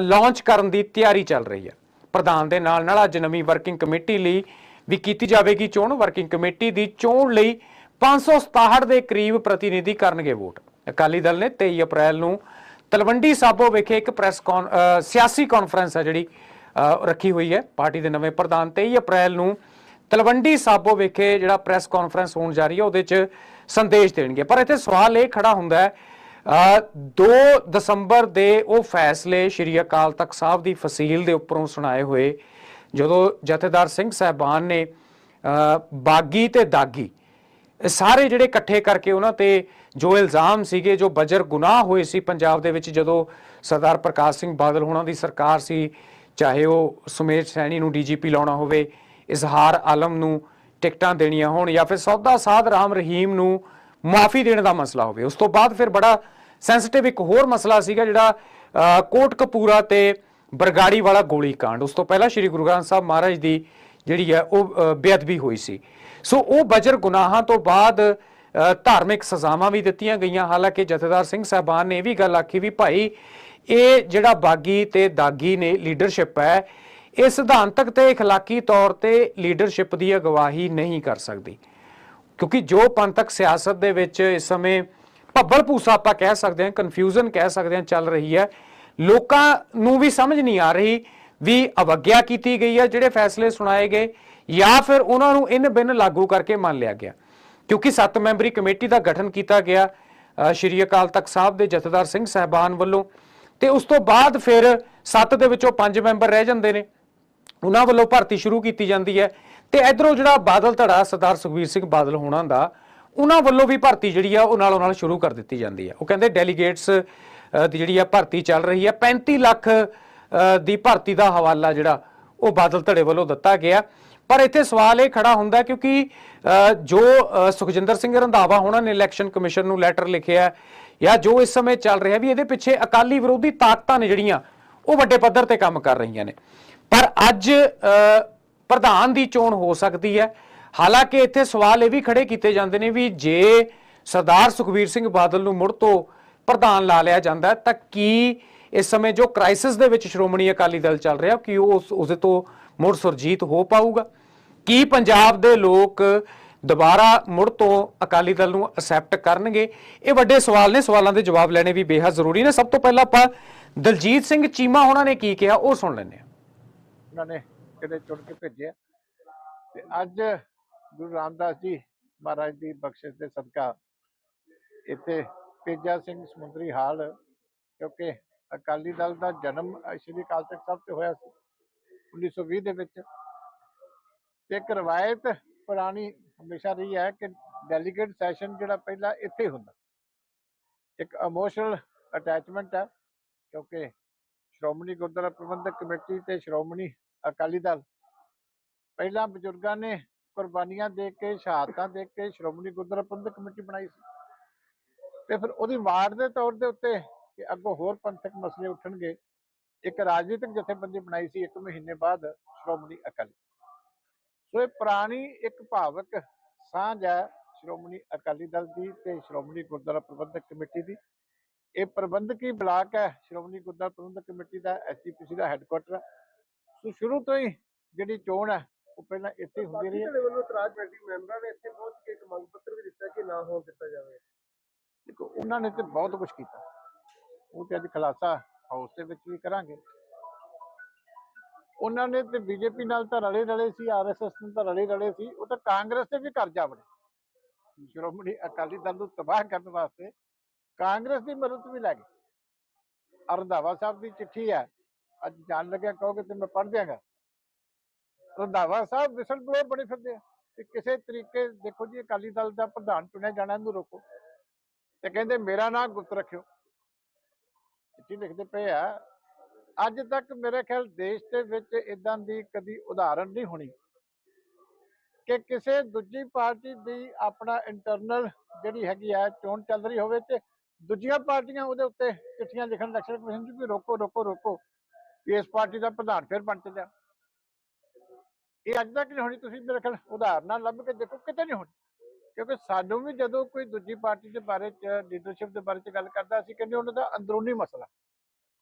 Speaker 1: ਲਾਂਚ ਕਰਨ ਦੀ ਤਿਆਰੀ ਚੱਲ ਰਹੀ ਹੈ ਪ੍ਰਧਾਨ ਦੇ ਨਾਲ ਨਾਲ ਅੱਜ ਨਵੀਂ ਵਰਕਿੰਗ ਕਮੇਟੀ ਲਈ ਵੀ ਕੀਤੀ ਜਾਵੇਗੀ ਚੋਣ। ਵਰਕਿੰਗ ਕਮੇਟੀ ਦੀ ਚੋਣ ਲਈ 567 ਦੇ ਕਰੀਬ ਪ੍ਰਤੀਨਿਧੀ ਕਰਨਗੇ ਵੋਟ। ਅਕਾਲੀ ਦਲ ਨੇ 23 ਅਪ੍ਰੈਲ ਨੂੰ ਤਲਵੰਡੀ ਸਾਬੋ ਵਿਖੇ ਇੱਕ ਪ੍ਰੈਸ ਕਾਨ ਸਿਆਸੀ ਕਾਨਫਰੰਸ ਹੈ ਜਿਹੜੀ ਰੱਖੀ ਹੋਈ ਹੈ। ਪਾਰਟੀ ਦੇ ਨਵੇਂ ਪ੍ਰਧਾਨ 23 ਅਪ੍ਰੈਲ ਨੂੰ ਤਲਵੰਡੀ ਸਾਬੋ ਵਿਖੇ ਜਿਹੜਾ ਪ੍ਰੈਸ ਕਾਨਫਰੰਸ ਹੋਣ ਜਾ ਰਹੀ ਹੈ, ਉਹਦੇ 'ਚ ਸੰਦੇਸ਼ ਦੇਣਗੇ। ਪਰ ਇੱਥੇ ਸਵਾਲ ਇਹ ਖੜਾ ਹੁੰਦਾ ਹੈ 2 ਦਸੰਬਰ ਦੇ ਉਹ ਫੈਸਲੇ ਸ਼੍ਰੀ ਅਕਾਲ ਤਖਤ ਸਾਹਿਬ ਦੀ ਫਸੀਲ ਦੇ ਉੱਪਰੋਂ ਸੁਣਾਏ ਹੋਏ ਜਦੋਂ ਜਥੇਦਾਰ ਸਿੰਘ ਸਾਹਿਬਾਨ ਨੇ ਬਾਗੀ ਤੇ ਦਾਗੀ, ਇਹ ਸਾਰੇ ਜਿਹੜੇ ਇਕੱਠੇ ਕਰਕੇ ਉਹਨਾਂ ਤੇ ਜੋ ਇਲਜ਼ਾਮ ਸੀਗੇ, ਜੋ ਬਜਰ ਗੁਨਾਹ ਹੋਏ ਸੀ ਪੰਜਾਬ ਦੇ ਵਿੱਚ, ਜਦੋਂ ਸਰਦਾਰ ਪ੍ਰਕਾਸ਼ ਸਿੰਘ ਬਾਦਲ ਹੋਣਾ ਦੀ ਸਰਕਾਰ ਸੀ, ਚਾਹੇ ਉਹ ਸੁਮੇਧ ਸੈਣੀ ਨੂੰ ਡੀਜੀਪੀ ਲਾਉਣਾ ਹੋਵੇ, ਇਜ਼ਹਾਰ ਆਲਮ ਨੂੰ ਟਿਕਟਾਂ ਦੇਣੀਆਂ ਹੋਣ ਜਾਂ ਫਿਰ ਸੌਦਾ ਸਾਧ ਰਾਮ ਰਹੀਮ ਨੂੰ ਮਾਫੀ ਦੇਣ ਦਾ ਮਸਲਾ ਹੋਵੇ। ਉਸ ਤੋਂ ਬਾਅਦ ਫਿਰ ਬੜਾ ਸੈਂਸਿਟਿਵ ਇੱਕ ਹੋਰ ਮਸਲਾ ਸੀਗਾ ਜਿਹੜਾ ਕੋਟ ਕਪੂਰਾ ਤੇ ਬਰਗਾੜੀ ਵਾਲਾ ਗੋਲੀ ਕਾਂਡ ਉਸ ਤੋਂ ਪਹਿਲਾਂ ਸ੍ਰੀ ਗੁਰੂ ਗ੍ਰੰਥ ਸਾਹਿਬ ਮਹਾਰਾਜ ਦੀ ਜਿਹੜੀ ਹੈ ਉਹ ਅ, ਬੇਅਦਬੀ ਹੋਈ ਸੀ ਸੋ ਉਹ ਬਜਰ ਗੁਨਾਹਾਂ ਤੋਂ ਬਾਅਦ ਅ, ਧਾਰਮਿਕ ਸਜ਼ਾਵਾਂ ਵੀ ਦਿੱਤੀਆਂ ਗਈਆਂ ਹਾਲਾਂਕਿ ਜਥੇਦਾਰ ਸਿੰਘ ਸਾਹਿਬਾਨ ਨੇ ਇਹ ਵੀ ਗੱਲ ਆਖੀ ਵੀ ਭਾਈ ਇਹ ਜਿਹੜਾ ਬਾਗੀ ਤੇ ਦਾਗੀ ਨੇ ਲੀਡਰਸ਼ਿਪ ਹੈ ਇਹ ਸਿਧਾਂਤਕ ਤੇ اخلاقی ਤੌਰ ਤੇ ਲੀਡਰਸ਼ਿਪ ਦੀ ਅਗਵਾਈ ਨਹੀਂ ਕਰ ਸਕਦੀ ਕਿਉਂਕਿ ਜੋ ਪੰਥਕ ਸਿਆਸਤ ਦੇ ਵਿੱਚ ਇਸ ਸਮੇਂ ਭੱਬਲ ਭੂਸਾ ਆਪਾਂ ਕਹਿ ਸਕਦੇ ਹਾਂ ਕਨਫਿਊਜ਼ਨ ਕਹਿ ਸਕਦੇ ਹਾਂ ਚੱਲ ਰਹੀ ਹੈ ਲੋਕਾਂ ਨੂੰ ਵੀ ਸਮਝ ਨਹੀਂ ਆ ਰਹੀ ਵੀ ਅਵਗਿਆ ਕੀਤੀ ਗਈ ਹੈ, ਜਿਹੜੇ ਫੈਸਲੇ ਸੁਣਾਏ ਗਏ, ਜਾਂ ਫਿਰ ਉਹਨਾਂ ਨੂੰ ਇਨ ਬਿਨ ਲਾਗੂ ਕਰਕੇ ਮੰਨ ਲਿਆ ਗਿਆ। ਕਿਉਂਕਿ ਸੱਤ ਮੈਂਬਰੀ ਕਮੇਟੀ ਦਾ ਗਠਨ ਕੀਤਾ ਗਿਆ ਸ਼੍ਰੀ ਅਕਾਲ ਤਖਤ ਸਾਹਿਬ ਦੇ ਜਥੇਦਾਰ ਸਿੰਘ ਸਹਿਬਾਨ ਵੱਲੋਂ। ਤੇ ਉਸ ਤੋਂ ਬਾਅਦ ਫਿਰ ਸੱਤ ਦੇ ਵਿੱਚੋਂ ਪੰਜ ਮੈਂਬਰ ਰਹਿ ਜਾਂਦੇ ਨੇ। ਉਹਨਾਂ ਵੱਲੋਂ ਭਰਤੀ ਸ਼ੁਰੂ ਕੀਤੀ ਜਾਂਦੀ ਹੈ। ਤੇ ਇਧਰੋਂ ਜਿਹੜਾ ਬਾਦਲ ਧੜਾ ਸਰਦਾਰ ਸੁਖਬੀਰ ਸਿੰਘ ਬਾਦਲ ਹੋਣਾ ਦਾ, ਉਹਨਾਂ ਵੱਲੋਂ ਵੀ ਭਰਤੀ ਜਿਹੜੀ ਆ, ਉਹ ਨਾਲੋਂ ਨਾਲ ਸ਼ੁਰੂ ਕਰ ਦਿੱਤੀ ਜਾਂਦੀ ਹੈ ਉਹ ਕਹਿੰਦੇ ਡੈਲੀਗੇਟਸ ਦੀ ਜਿਹੜੀ ਆ ਭਰਤੀ ਚੱਲ ਰਹੀ ਹੈ 35 ਲੱਖ ਦੀ ਭਰਤੀ ਦਾ ਹਵਾਲਾ ਜਿਹੜਾ ਉਹ ਬਾਦਲ ਧੜੇ ਵੱਲੋਂ ਦਿੱਤਾ ਗਿਆ। ਪਰ ਇੱਥੇ ਸਵਾਲ ਇਹ ਖੜਾ ਹੁੰਦਾ ਕਿਉਂਕਿ ਜੋ ਸੁਖਜਿੰਦਰ ਸਿੰਘ ਰੰਧਾਵਾ ਹੋਣਾ ਨੇ ਇਲੈਕਸ਼ਨ ਕਮਿਸ਼ਨ ਨੂੰ ਲੈਟਰ ਲਿਖਿਆ ਜਾਂ ਜੋ ਇਸ ਸਮੇਂ ਚੱਲ ਰਿਹਾ ਵੀ ਇਹਦੇ ਪਿੱਛੇ ਅਕਾਲੀ ਵਿਰੋਧੀ ਤਾਕਤਾਂ ਨੇ ਜਿਹੜੀਆਂ, ਉਹ ਵੱਡੇ ਪੱਧਰ ਤੇ ਕੰਮ ਕਰ ਰਹੀਆਂ ਨੇ। ਪਰ ਅੱਜ ਪ੍ਰਧਾਨ ਦੀ ਚੋਣ ਹੋ ਸਕਦੀ ਹੈ। ਹਾਲਾਂਕਿ ਇੱਥੇ ਸਵਾਲ ਇਹ ਵੀ ਖੜੇ ਕੀਤੇ ਜਾਂਦੇ ਨੇ ਵੀ ਜੇ ਸਰਦਾਰ ਸੁਖਬੀਰ ਸਿੰਘ ਬਾਦਲ ਨੂੰ ਮੁੜ ਤੋਂ ਪ੍ਰਧਾਨ ਲਾ ਲਿਆ ਜਾਂਦਾ ਤਾਂ ਕੀ ਇਸ ਸਮੇਂ ਜੋ ਕ੍ਰਾਈਸਿਸ ਦੇ ਵਿੱਚ ਸ਼੍ਰੋਮਣੀ ਅਕਾਲੀ ਦਲ ਚੱਲ ਰਿਹਾ, ਕਿ ਉਹ ਉਸਦੇ ਤੋਂ ਮੁੜ ਸੁਰਜੀਤ ਹੋ ਪਾਊਗਾ? ਕੀ ਪੰਜਾਬ ਦੇ ਲੋਕ ਦੁਬਾਰਾ ਮੁੜ ਤੋਂ ਅਕਾਲੀ ਦਲ ਨੂੰ ਅਸੈਪਟ ਕਰਨਗੇ? ਇਹ ਵੱਡੇ ਸਵਾਲ ਨੇ। ਸਵਾਲਾਂ ਦੇ ਜਵਾਬ ਲੈਣੇ ਵੀ ਬੇਹੱਦ ਜ਼ਰੂਰੀ ਨੇ। ਸਭ ਤੋਂ ਪਹਿਲਾਂ ਆਪਾਂ ਦਲਜੀਤ ਸਿੰਘ ਚੀਮਾ ਉਹਨਾਂ ਨੇ ਕੀ ਕਿਹਾ, ਉਹ ਸੁਣ ਲੈਂਦੇ ਹਾਂ।
Speaker 4: ਉਹਨਾਂ ਨੇ ਕਿਤੇ ਚੁਣ ਕੇ ਭੇਜਿਆ। ਤੇ ਅੱਜ ਗੁਰੂ ਰਾਮਦਾਸ ਜੀ ਮਹਾਰਾਜ ਦੀ ਬਖਸ਼ਿਸ਼ ਦੇ ਸਦਕਾ ਇੱਥੇ ਤੇਜਾ ਸਿੰਘ ਸਮੁੰਦਰੀ ਹਾਲ, ਕਿਉਂਕਿ ਅਕਾਲੀ ਦਲ ਦਾ ਜਨਮ ਸ਼੍ਰੀ ਅਕਾਲ ਤਖਤ ਸਾਹਿਬ ਤੇ ਹੋਇਆ ਸੀ 1920 ਦੇ ਵਿੱਚ। ਇੱਕ ਰਵਾਇਤ ਪੁਰਾਣੀ ਹਮੇਸ਼ਾ ਰਹੀ ਹੈ ਕਿ ਡੈਲੀਗੇਟ ਸੈਸ਼ਨ ਜਿਹੜਾ ਪਹਿਲਾਂ ਇੱਥੇ ਹੁੰਦਾ। ਇੱਕ ਇਮੋਸ਼ਨਲ ਅਟੈਚਮੈਂਟ ਹੈ, ਕਿਉਂਕਿ ਸ਼੍ਰੋਮਣੀ ਗੁਰਦੁਆਰਾ ਪ੍ਰਬੰਧਕ ਕਮੇਟੀ ਤੇ ਸ਼੍ਰੋਮਣੀ ਅਕਾਲੀ ਦਲ। ਪਹਿਲਾਂ ਬਜ਼ੁਰਗਾਂ ਨੇ ਕੁਰਬਾਨੀਆਂ ਦੇ ਕੇ, ਸ਼ਹਾਦਤਾਂ ਦੇ ਕੇ ਸ਼੍ਰੋਮਣੀ ਗੁਰਦੁਆਰਾ ਪ੍ਰਬੰਧਕ ਕਮੇਟੀ ਬਣਾਈ ਸੀ। ਤੇ ਫਿਰ ਉਹਦੀ ਵਾਰਡ ਦੇ ਤੌਰ ਦੇ ਉੱਤੇ ਕਿ ਅੱਗੋਂ ਹੋਰ ਪੰਥਕ ਮਸਲੇ ਉੱਠਣਗੇ, ਇੱਕ ਰਾਜਨੀਤਿਕ ਜਥੇਬੰਦੀ ਬਣਾਈ ਸੀ ਇੱਕ ਮਹੀਨੇ ਬਾਅਦ ਸ਼੍ਰੋਮਣੀ ਅਕਾਲੀ ਸੋ ਇਹ ਪੁਰਾਣੀ ਇੱਕ ਭਾਵਕ ਸਾਂਝ ਹੈ ਸ਼੍ਰੋਮਣੀ ਅਕਾਲੀ ਦਲ ਦੀ ਤੇ ਸ਼੍ਰੋਮਣੀ ਗੁਰਦੁਆਰਾ ਪ੍ਰਬੰਧਕ ਕਮੇਟੀ ਦੀ। ਇਹ ਪ੍ਰਬੰਧਕੀ ਬਲਾਕ ਹੈ, ਸ਼੍ਰੋਮਣੀ ਗੁਰਦੁਆਰਾ ਪ੍ਰਬੰਧਕ ਕਮੇਟੀ ਦਾ ਐਸਜੀਪੀਸੀ ਦਾ ਹੈੱਡਕੁਆਟਰ ਹੈ। ਸੋ ਸ਼ੁਰੂ ਤੋਂ ਹੀ ਜਿਹੜੀ ਚੋਣ ਹੈ, ਉਹ ਪਹਿਲਾਂ ਇੱਥੇ ਹੁੰਦੀ ਰਹੀ ਹੈ।
Speaker 5: ਦੇ ਵੱਲੋਂ ਤਰਾਜ ਕਮੇਟੀ ਮੈਂਬਰਾਂ ਨੇ ਇੱਥੇ ਪਹੁੰਚ ਕੇ ਇੱਕ ਮੰਗ ਪੱਤਰ ਵੀ ਦਿੱਤਾ ਕਿ ਨਾ ਹੋਣ ਦਿੱਤਾ ਜਾਵੇ।
Speaker 4: ਦੇਖੋ ਉਹਨਾਂ ਨੇ ਤੇ ਬਹੁਤ ਕੁਝ ਕੀਤਾ। ਉਹ ਤੇ ਅੱਜ ਖਲਾਸਾ ਹਾਊਸ ਦੇ ਵਿੱਚ ਵੀ ਕਰਾਂਗੇ। ਉਹਨਾਂ ਨੇ ਤੇ ਬੀਜੇਪੀ ਨਾਲ ਤਾਂ ਰਲੇ ਰਲੇ ਸੀ ਆਰਐਸਐਸ ਨਾਲ ਤਾਂ ਰਲੇ ਰਲੇ ਸੀ, ਉਹ ਤਾਂ ਕਾਂਗਰਸ ਤੇ ਵੀ ਕਰਜਾ ਬਣੇ ਸ਼੍ਰੋਮਣੀ ਅਕਾਲੀ ਦਲ ਨੂੰ ਤਬਾਹ ਕਰਨ ਵਾਸਤੇ ਕਾਂਗਰਸ ਦੀ ਮਦਦ ਵੀ ਲੈ ਗਏ। ਅਰ ਰੰਧਾਵਾ ਸਾਹਿਬ ਦੀ ਚਿੱਠੀ ਹੈ, ਅੱਜ ਜਾਣ ਲੱਗਿਆ, ਕਹੋਗੇ ਤੇ ਮੈਂ ਪੜ੍ਹ ਦਿਆਂਗਾ। ਰੰਧਾਵਾ ਸਾਹਿਬ ਵਿਸਲ ਬਲੋਅਰ ਬਣੇ ਫਿਰਦੇ ਆ ਕਿ ਕਿਸੇ ਤਰੀਕੇ ਦੇਖੋ ਜੀ, ਅਕਾਲੀ ਦਲ ਦਾ ਪ੍ਰਧਾਨ ਚੁਣਿਆ ਜਾਣਾ, ਇਹਨੂੰ ਰੋਕੋ। ਤੇ ਕਹਿੰਦੇ, ਮੇਰਾ ਨਾਂ ਗੁਪਤ ਰੱਖਿਓ। ਚਿੱਠੀ ਲਿਖਦੇ ਪਏ ਆ, ਅੱਜ ਤੱਕ ਮੇਰੇ ਖਿਆਲ ਦੇਸ਼ ਦੇ ਵਿੱਚ ਇਦਾਂ ਦੀ ਕਦੀ ਉਦਾਹਰਣ ਨਹੀਂ ਹੋਣੀ ਕਿ ਕਿਸੇ ਦੂਜੀ ਪਾਰਟੀ ਦੀ ਆਪਣਾ ਇੰਟਰਨਲ ਜਿਹੜੀ ਹੈਗੀ ਆ, ਚੋਣ ਚੱਲ ਰਹੀ ਹੋਵੇ ਤੇ ਦੂਜੀਆਂ ਪਾਰਟੀਆਂ ਉਹਦੇ ਉੱਤੇ ਚਿੱਠੀਆਂ ਲਿਖਣ ਇਲੈਕਸ਼ਨ ਕਮਿਸ਼ਨ ਨੂੰ ਵੀ ਰੋਕੋ ਰੋਕੋ ਰੋਕੋ ਇਸ ਪਾਰਟੀ ਦਾ ਪ੍ਰਧਾਨ ਫਿਰ ਬਣ ਚੱਲਿਆ। ਇਹ ਅੱਜ ਤੱਕ ਨਹੀਂ ਹੋਣੀ, ਤੁਸੀਂ ਮੇਰੇ ਖਿਆਲ ਉਦਾਹਰਨਾਂ ਲੱਭ ਕੇ ਦੇਖੋ, ਕਿਤੇ ਨਹੀਂ ਹੋਣੀ। ਕਿਉਂਕਿ ਸਾਨੂੰ ਵੀ ਜਦੋਂ ਕੋਈ ਦੂਜੀ ਪਾਰਟੀ ਦੇ ਬਾਰੇ ਚ ਲੀਡਰਸ਼ਿਪ ਦੇ ਬਾਰੇ ਚ ਗੱਲ ਕਰਦਾ ਅਸੀਂ ਕਹਿੰਦੇ ਉਹਨਾਂ ਦਾ ਅੰਦਰੂਨੀ ਮਸਲਾ।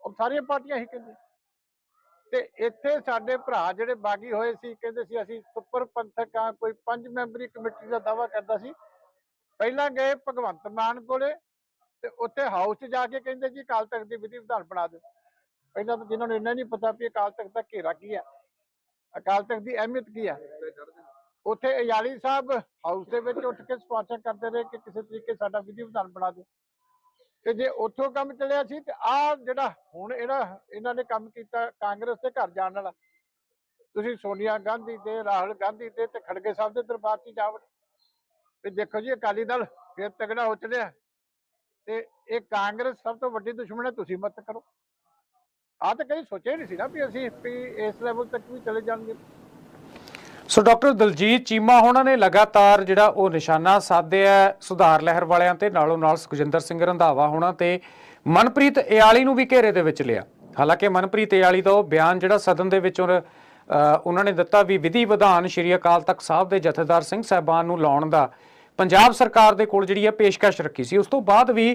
Speaker 4: ਉਹ ਸਾਰੀਆਂ ਪਾਰਟੀਆਂ ਹੀ ਕਹਿੰਦੇ। ਤੇ ਇੱਥੇ ਸਾਡੇ ਭਰਾ ਜਿਹੜੇ ਬਾਗੀ ਹੋਏ ਸੀ, ਕਹਿੰਦੇ ਸੀ ਅਸੀਂ ਸੁਪਰ ਪੰਥਕ ਆ, ਕੋਈ ਪੰਜ ਮੈਂਬਰੀ ਕਮੇਟੀ ਦਾ ਦਾਵਾ ਕਰਦਾ ਸੀ। ਪਹਿਲਾਂ ਗਏ ਭਗਵੰਤ ਮਾਨ ਕੋਲੇ ਤੇ ਉੱਥੇ ਹਾਊਸ 'ਚ ਜਾ ਕੇ ਕਹਿੰਦੇ ਜੀ ਅਕਾਲ ਤਖਤ ਦੀ ਵਿਧੀ ਵਿਧਾਨ ਬਣਾ ਦਿਓ। ਪਹਿਲਾਂ ਤਾਂ ਜਿਨ੍ਹਾਂ ਨੂੰ ਇੰਨਾ ਨਹੀਂ ਪਤਾ ਵੀ ਅਕਾਲ ਤਖਤ ਦਾ ਘੇਰਾ ਕੀ ਹੈ ਅਕਾਲ ਤਖਤ ਦੀ ਅਹਿਮੀਅਤ ਕੀ ਹੈ ਉੱਥੇ ਅਯਾਲੀ ਸਾਹਿਬ ਹਾਊਸ ਦੇ ਵਿੱਚ ਉੱਠ ਕੇ ਸਪਾਂਸਰ ਕਰਦੇ ਰਹੇ ਕਿ ਕਿਸੇ ਤਰੀਕੇ ਸਾਡਾ ਵਿਧੀ ਵਿਧਾਨ ਬਣਾ ਦਿਓ। ਤੇ ਜੇ ਉੱਥੋਂ ਕੰਮ ਚੱਲਿਆ ਸੀ ਤੇ ਆ ਜਿਹੜਾ ਹੁਣ ਇਹਦਾ, ਇਹਨਾਂ ਨੇ ਕੰਮ ਕੀਤਾ ਕਾਂਗਰਸ ਦੇ ਘਰ ਜਾਣ ਵਾਲਾ। ਤੁਸੀਂ ਸੋਨੀਆ ਗਾਂਧੀ ਤੇ ਰਾਹੁਲ ਗਾਂਧੀ ਤੇ ਤੇ ਖੜਗੇ ਸਾਹਿਬ ਦੇ ਦਰਬਾਰ 'ਚ ਜਾਵੜ ਤੇ ਦੇਖੋ ਜੀ, ਅਕਾਲੀ ਦਲ ਫਿਰ ਤਗੜਾ ਹੋ ਚਲਿਆ ਤੇ ਇਹ ਕਾਂਗਰਸ ਸਭ ਤੋਂ ਵੱਡੀ ਦੁਸ਼ਮਣ ਹੈ, ਤੁਸੀਂ ਮਤ ਕਰੋ। ਆ ਤਾਂ ਕਈ ਸੋਚਿਆ ਨਹੀਂ ਸੀ ਨਾ ਵੀ ਅਸੀਂ ਇਸ ਲੈਵਲ ਤੱਕ ਵੀ ਚਲੇ ਜਾਣਗੇ।
Speaker 1: ਸੋ ਡਾਕਟਰ ਦਲਜੀਤ ਚੀਮਾ ਹੋਣਾ ਨੇ ਲਗਾਤਾਰ ਜਿਹੜਾ ਉਹ ਨਿਸ਼ਾਨਾ ਸਾਧਿਆ ਸੁਧਾਰ ਲਹਿਰ ਵਾਲਿਆਂ ਤੇ, ਨਾਲੋਂ ਨਾਲ ਸੁਖਜਿੰਦਰ ਸਿੰਘ ਰੰਧਾਵਾ ਹੋਣਾ ਤੇ, ਮਨਪ੍ਰੀਤ ਇਆਲੀ ਨੂੰ ਵੀ ਘੇਰੇ ਦੇ ਵਿੱਚ ਲਿਆ। ਹਾਲਾਂਕਿ ਮਨਪ੍ਰੀਤ ਇਆਲੀ ਦਾ ਉਹ ਬਿਆਨ ਜਿਹੜਾ ਸਦਨ ਦੇ ਵਿੱਚ ਉਹਨਾਂ ਨੇ ਦਿੱਤਾ ਵੀ ਵਿਧੀ ਵਿਧਾਨ ਸ਼੍ਰੀ ਅਕਾਲ ਤਖਤ ਸਾਹਿਬ ਦੇ ਜਥੇਦਾਰ ਸਿੰਘ ਸਾਹਿਬਾਨ ਨੂੰ ਲਾਉਣ ਦਾ, ਪੰਜਾਬ ਸਰਕਾਰ ਦੇ ਕੋਲ ਜਿਹੜੀ ਹੈ ਪੇਸ਼ਕਸ਼ ਰੱਖੀ ਸੀ। ਉਸ ਤੋਂ ਬਾਅਦ ਵੀ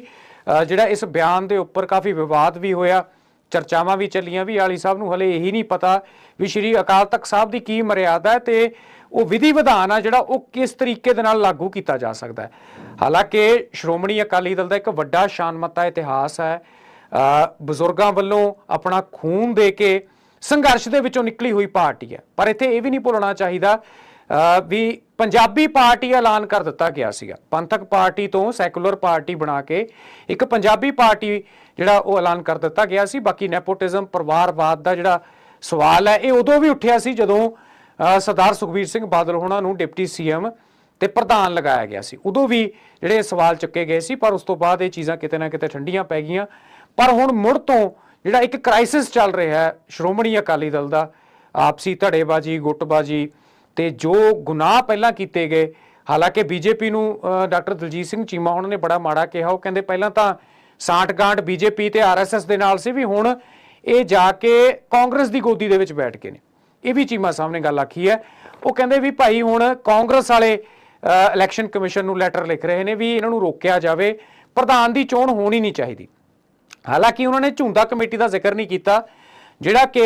Speaker 1: ਜਿਹੜਾ ਇਸ ਬਿਆਨ ਦੇ ਉੱਪਰ ਕਾਫੀ ਵਿਵਾਦ ਵੀ ਹੋਇਆ। ਚਰਚਾਵਾਂ ਵੀ ਚੱਲੀਆਂ ਵੀ ਆਲੀ ਸਾਹਿਬ ਨੂੰ ਹਲੇ ਇਹੀ ਨਹੀਂ ਪਤਾ ਵੀ ਸ਼੍ਰੀ ਅਕਾਲ ਤਖਤ ਸਾਹਿਬ ਦੀ ਕੀ ਮਰਿਆਦਾ ਹੈ ਤੇ ਉਹ ਵਿਧੀ ਵਿਧਾਨ ਆ ਜਿਹੜਾ ਉਹ ਕਿਸ ਤਰੀਕੇ ਦੇ ਨਾਲ ਲਾਗੂ ਕੀਤਾ ਜਾ ਸਕਦਾ ਹੈ। ਹਾਲਾਂਕਿ ਸ਼੍ਰੋਮਣੀ ਅਕਾਲੀ ਦਲ ਦਾ ਇੱਕ ਵੱਡਾ ਸ਼ਾਨਮੱਤਾ ਇਤਿਹਾਸ ਹੈ। ਬਜ਼ੁਰਗਾਂ ਵੱਲੋਂ ਆਪਣਾ ਖੂਨ ਦੇ ਕੇ ਸੰਘਰਸ਼ ਦੇ ਵਿੱਚੋਂ ਨਿਕਲੀ ਹੋਈ ਪਾਰਟੀ ਹੈ। ਪਰ ਇੱਥੇ ਇਹ ਵੀ ਨਹੀਂ ਭੁੱਲਣਾ ਚਾਹੀਦਾ ਵੀ ਪੰਜਾਬੀ ਪਾਰਟੀ ਐਲਾਨ ਕਰ ਦਿੱਤਾ ਗਿਆ ਸੀਗਾ। ਪੰਥਕ ਪਾਰਟੀ ਤੋਂ ਸੈਕੂਲਰ ਪਾਰਟੀ ਬਣਾ ਕੇ ਇੱਕ ਪੰਜਾਬੀ ਪਾਰਟੀ ਜਿਹੜਾ ਉਹ ਐਲਾਨ ਕਰ ਦਿੱਤਾ ਗਿਆ ਸੀ। ਬਾਕੀ ਨੈਪੋਟਿਜ਼ਮ, ਪਰਿਵਾਰਵਾਦ ਦਾ ਜਿਹੜਾ ਸਵਾਲ ਹੈ, ਇਹ ਉਦੋਂ ਵੀ ਉੱਠਿਆ ਸੀ ਜਦੋਂ ਸਰਦਾਰ ਸੁਖਬੀਰ ਸਿੰਘ ਬਾਦਲ ਹੋਣਾ ਨੂੰ ਡਿਪਟੀ ਸੀਐਮ ਤੇ ਪ੍ਰਧਾਨ ਲਗਾਇਆ ਗਿਆ ਸੀ। ਉਦੋਂ ਵੀ ਜਿਹੜੇ ਸਵਾਲ ਚੱਕੇ ਗਏ ਸੀ, ਪਰ ਉਸ ਤੋਂ ਬਾਅਦ ਇਹ ਚੀਜ਼ਾਂ ਕਿਤੇ ਨਾ ਕਿਤੇ ਠੰਡੀਆਂ ਪੈ ਗਈਆਂ। ਪਰ ਹੁਣ ਮੁੜ ਤੋਂ ਜਿਹੜਾ ਇੱਕ ਕ੍ਰਾਈਸਿਸ ਚੱਲ ਰਿਹਾ ਹੈ, ਸ਼੍ਰੋਮਣੀ ਅਕਾਲੀ ਦਲ ਦਾ, ਆਪਸੀ ਧੜੇਬਾਜ਼ੀ, ਗੁੱਟਬਾਜ਼ੀ ਤੇ ਜੋ ਗੁਨਾਹ ਪਹਿਲਾਂ ਕੀਤੇ ਗਏ, ਹਾਲਾਂਕਿ ਬੀਜੇਪੀ ਨੂੰ ਡਾਕਟਰ ਦਲਜੀਤ ਸਿੰਘ ਚੀਮਾ ਉਹਨਾਂ ਨੇ ਬੜਾ ਮਾੜਾ ਕਿਹਾ। ਉਹ ਕਹਿੰਦੇ ਪਹਿਲਾਂ ਤਾਂ ਸਾਂਠਗਾਂਠ ਬੀਜੇਪੀ ਤੇ ਆਰਐਸਐਸ ਦੇ ਨਾਲ ਸੀ ਵੀ ਹੁਣ ਇਹ ਜਾ ਕੇ ਕਾਂਗਰਸ ਦੀ ਗੋਦੀ ਦੇ ਵਿੱਚ ਬੈਠ ਕੇ ਨੇ। ਇਹ ਵੀ ਚੀਮਾ ਸਾਹਿਬ ਨੇ ਗੱਲ ਆਖੀ ਹੈ। ਉਹ ਕਹਿੰਦੇ ਵੀ ਭਾਈ ਹੁਣ ਕਾਂਗਰਸ ਵਾਲੇ ਇਲੈਕਸ਼ਨ ਕਮਿਸ਼ਨ ਨੂੰ ਲੈਟਰ ਲਿਖ ਰਹੇ ਨੇ ਵੀ ਇਹਨਾਂ ਨੂੰ ਰੋਕਿਆ ਜਾਵੇ। ਪ੍ਰਧਾਨ ਦੀ ਚੋਣ ਹੋਣੀ ਨਹੀਂ ਚਾਹੀਦੀ। ਹਾਲਾਂਕਿ ਉਹਨਾਂ ਨੇ ਝੁੰਦਾ ਕਮੇਟੀ ਦਾ ਜ਼ਿਕਰ ਨਹੀਂ ਕੀਤਾ, ਜਿਹੜਾ ਕਿ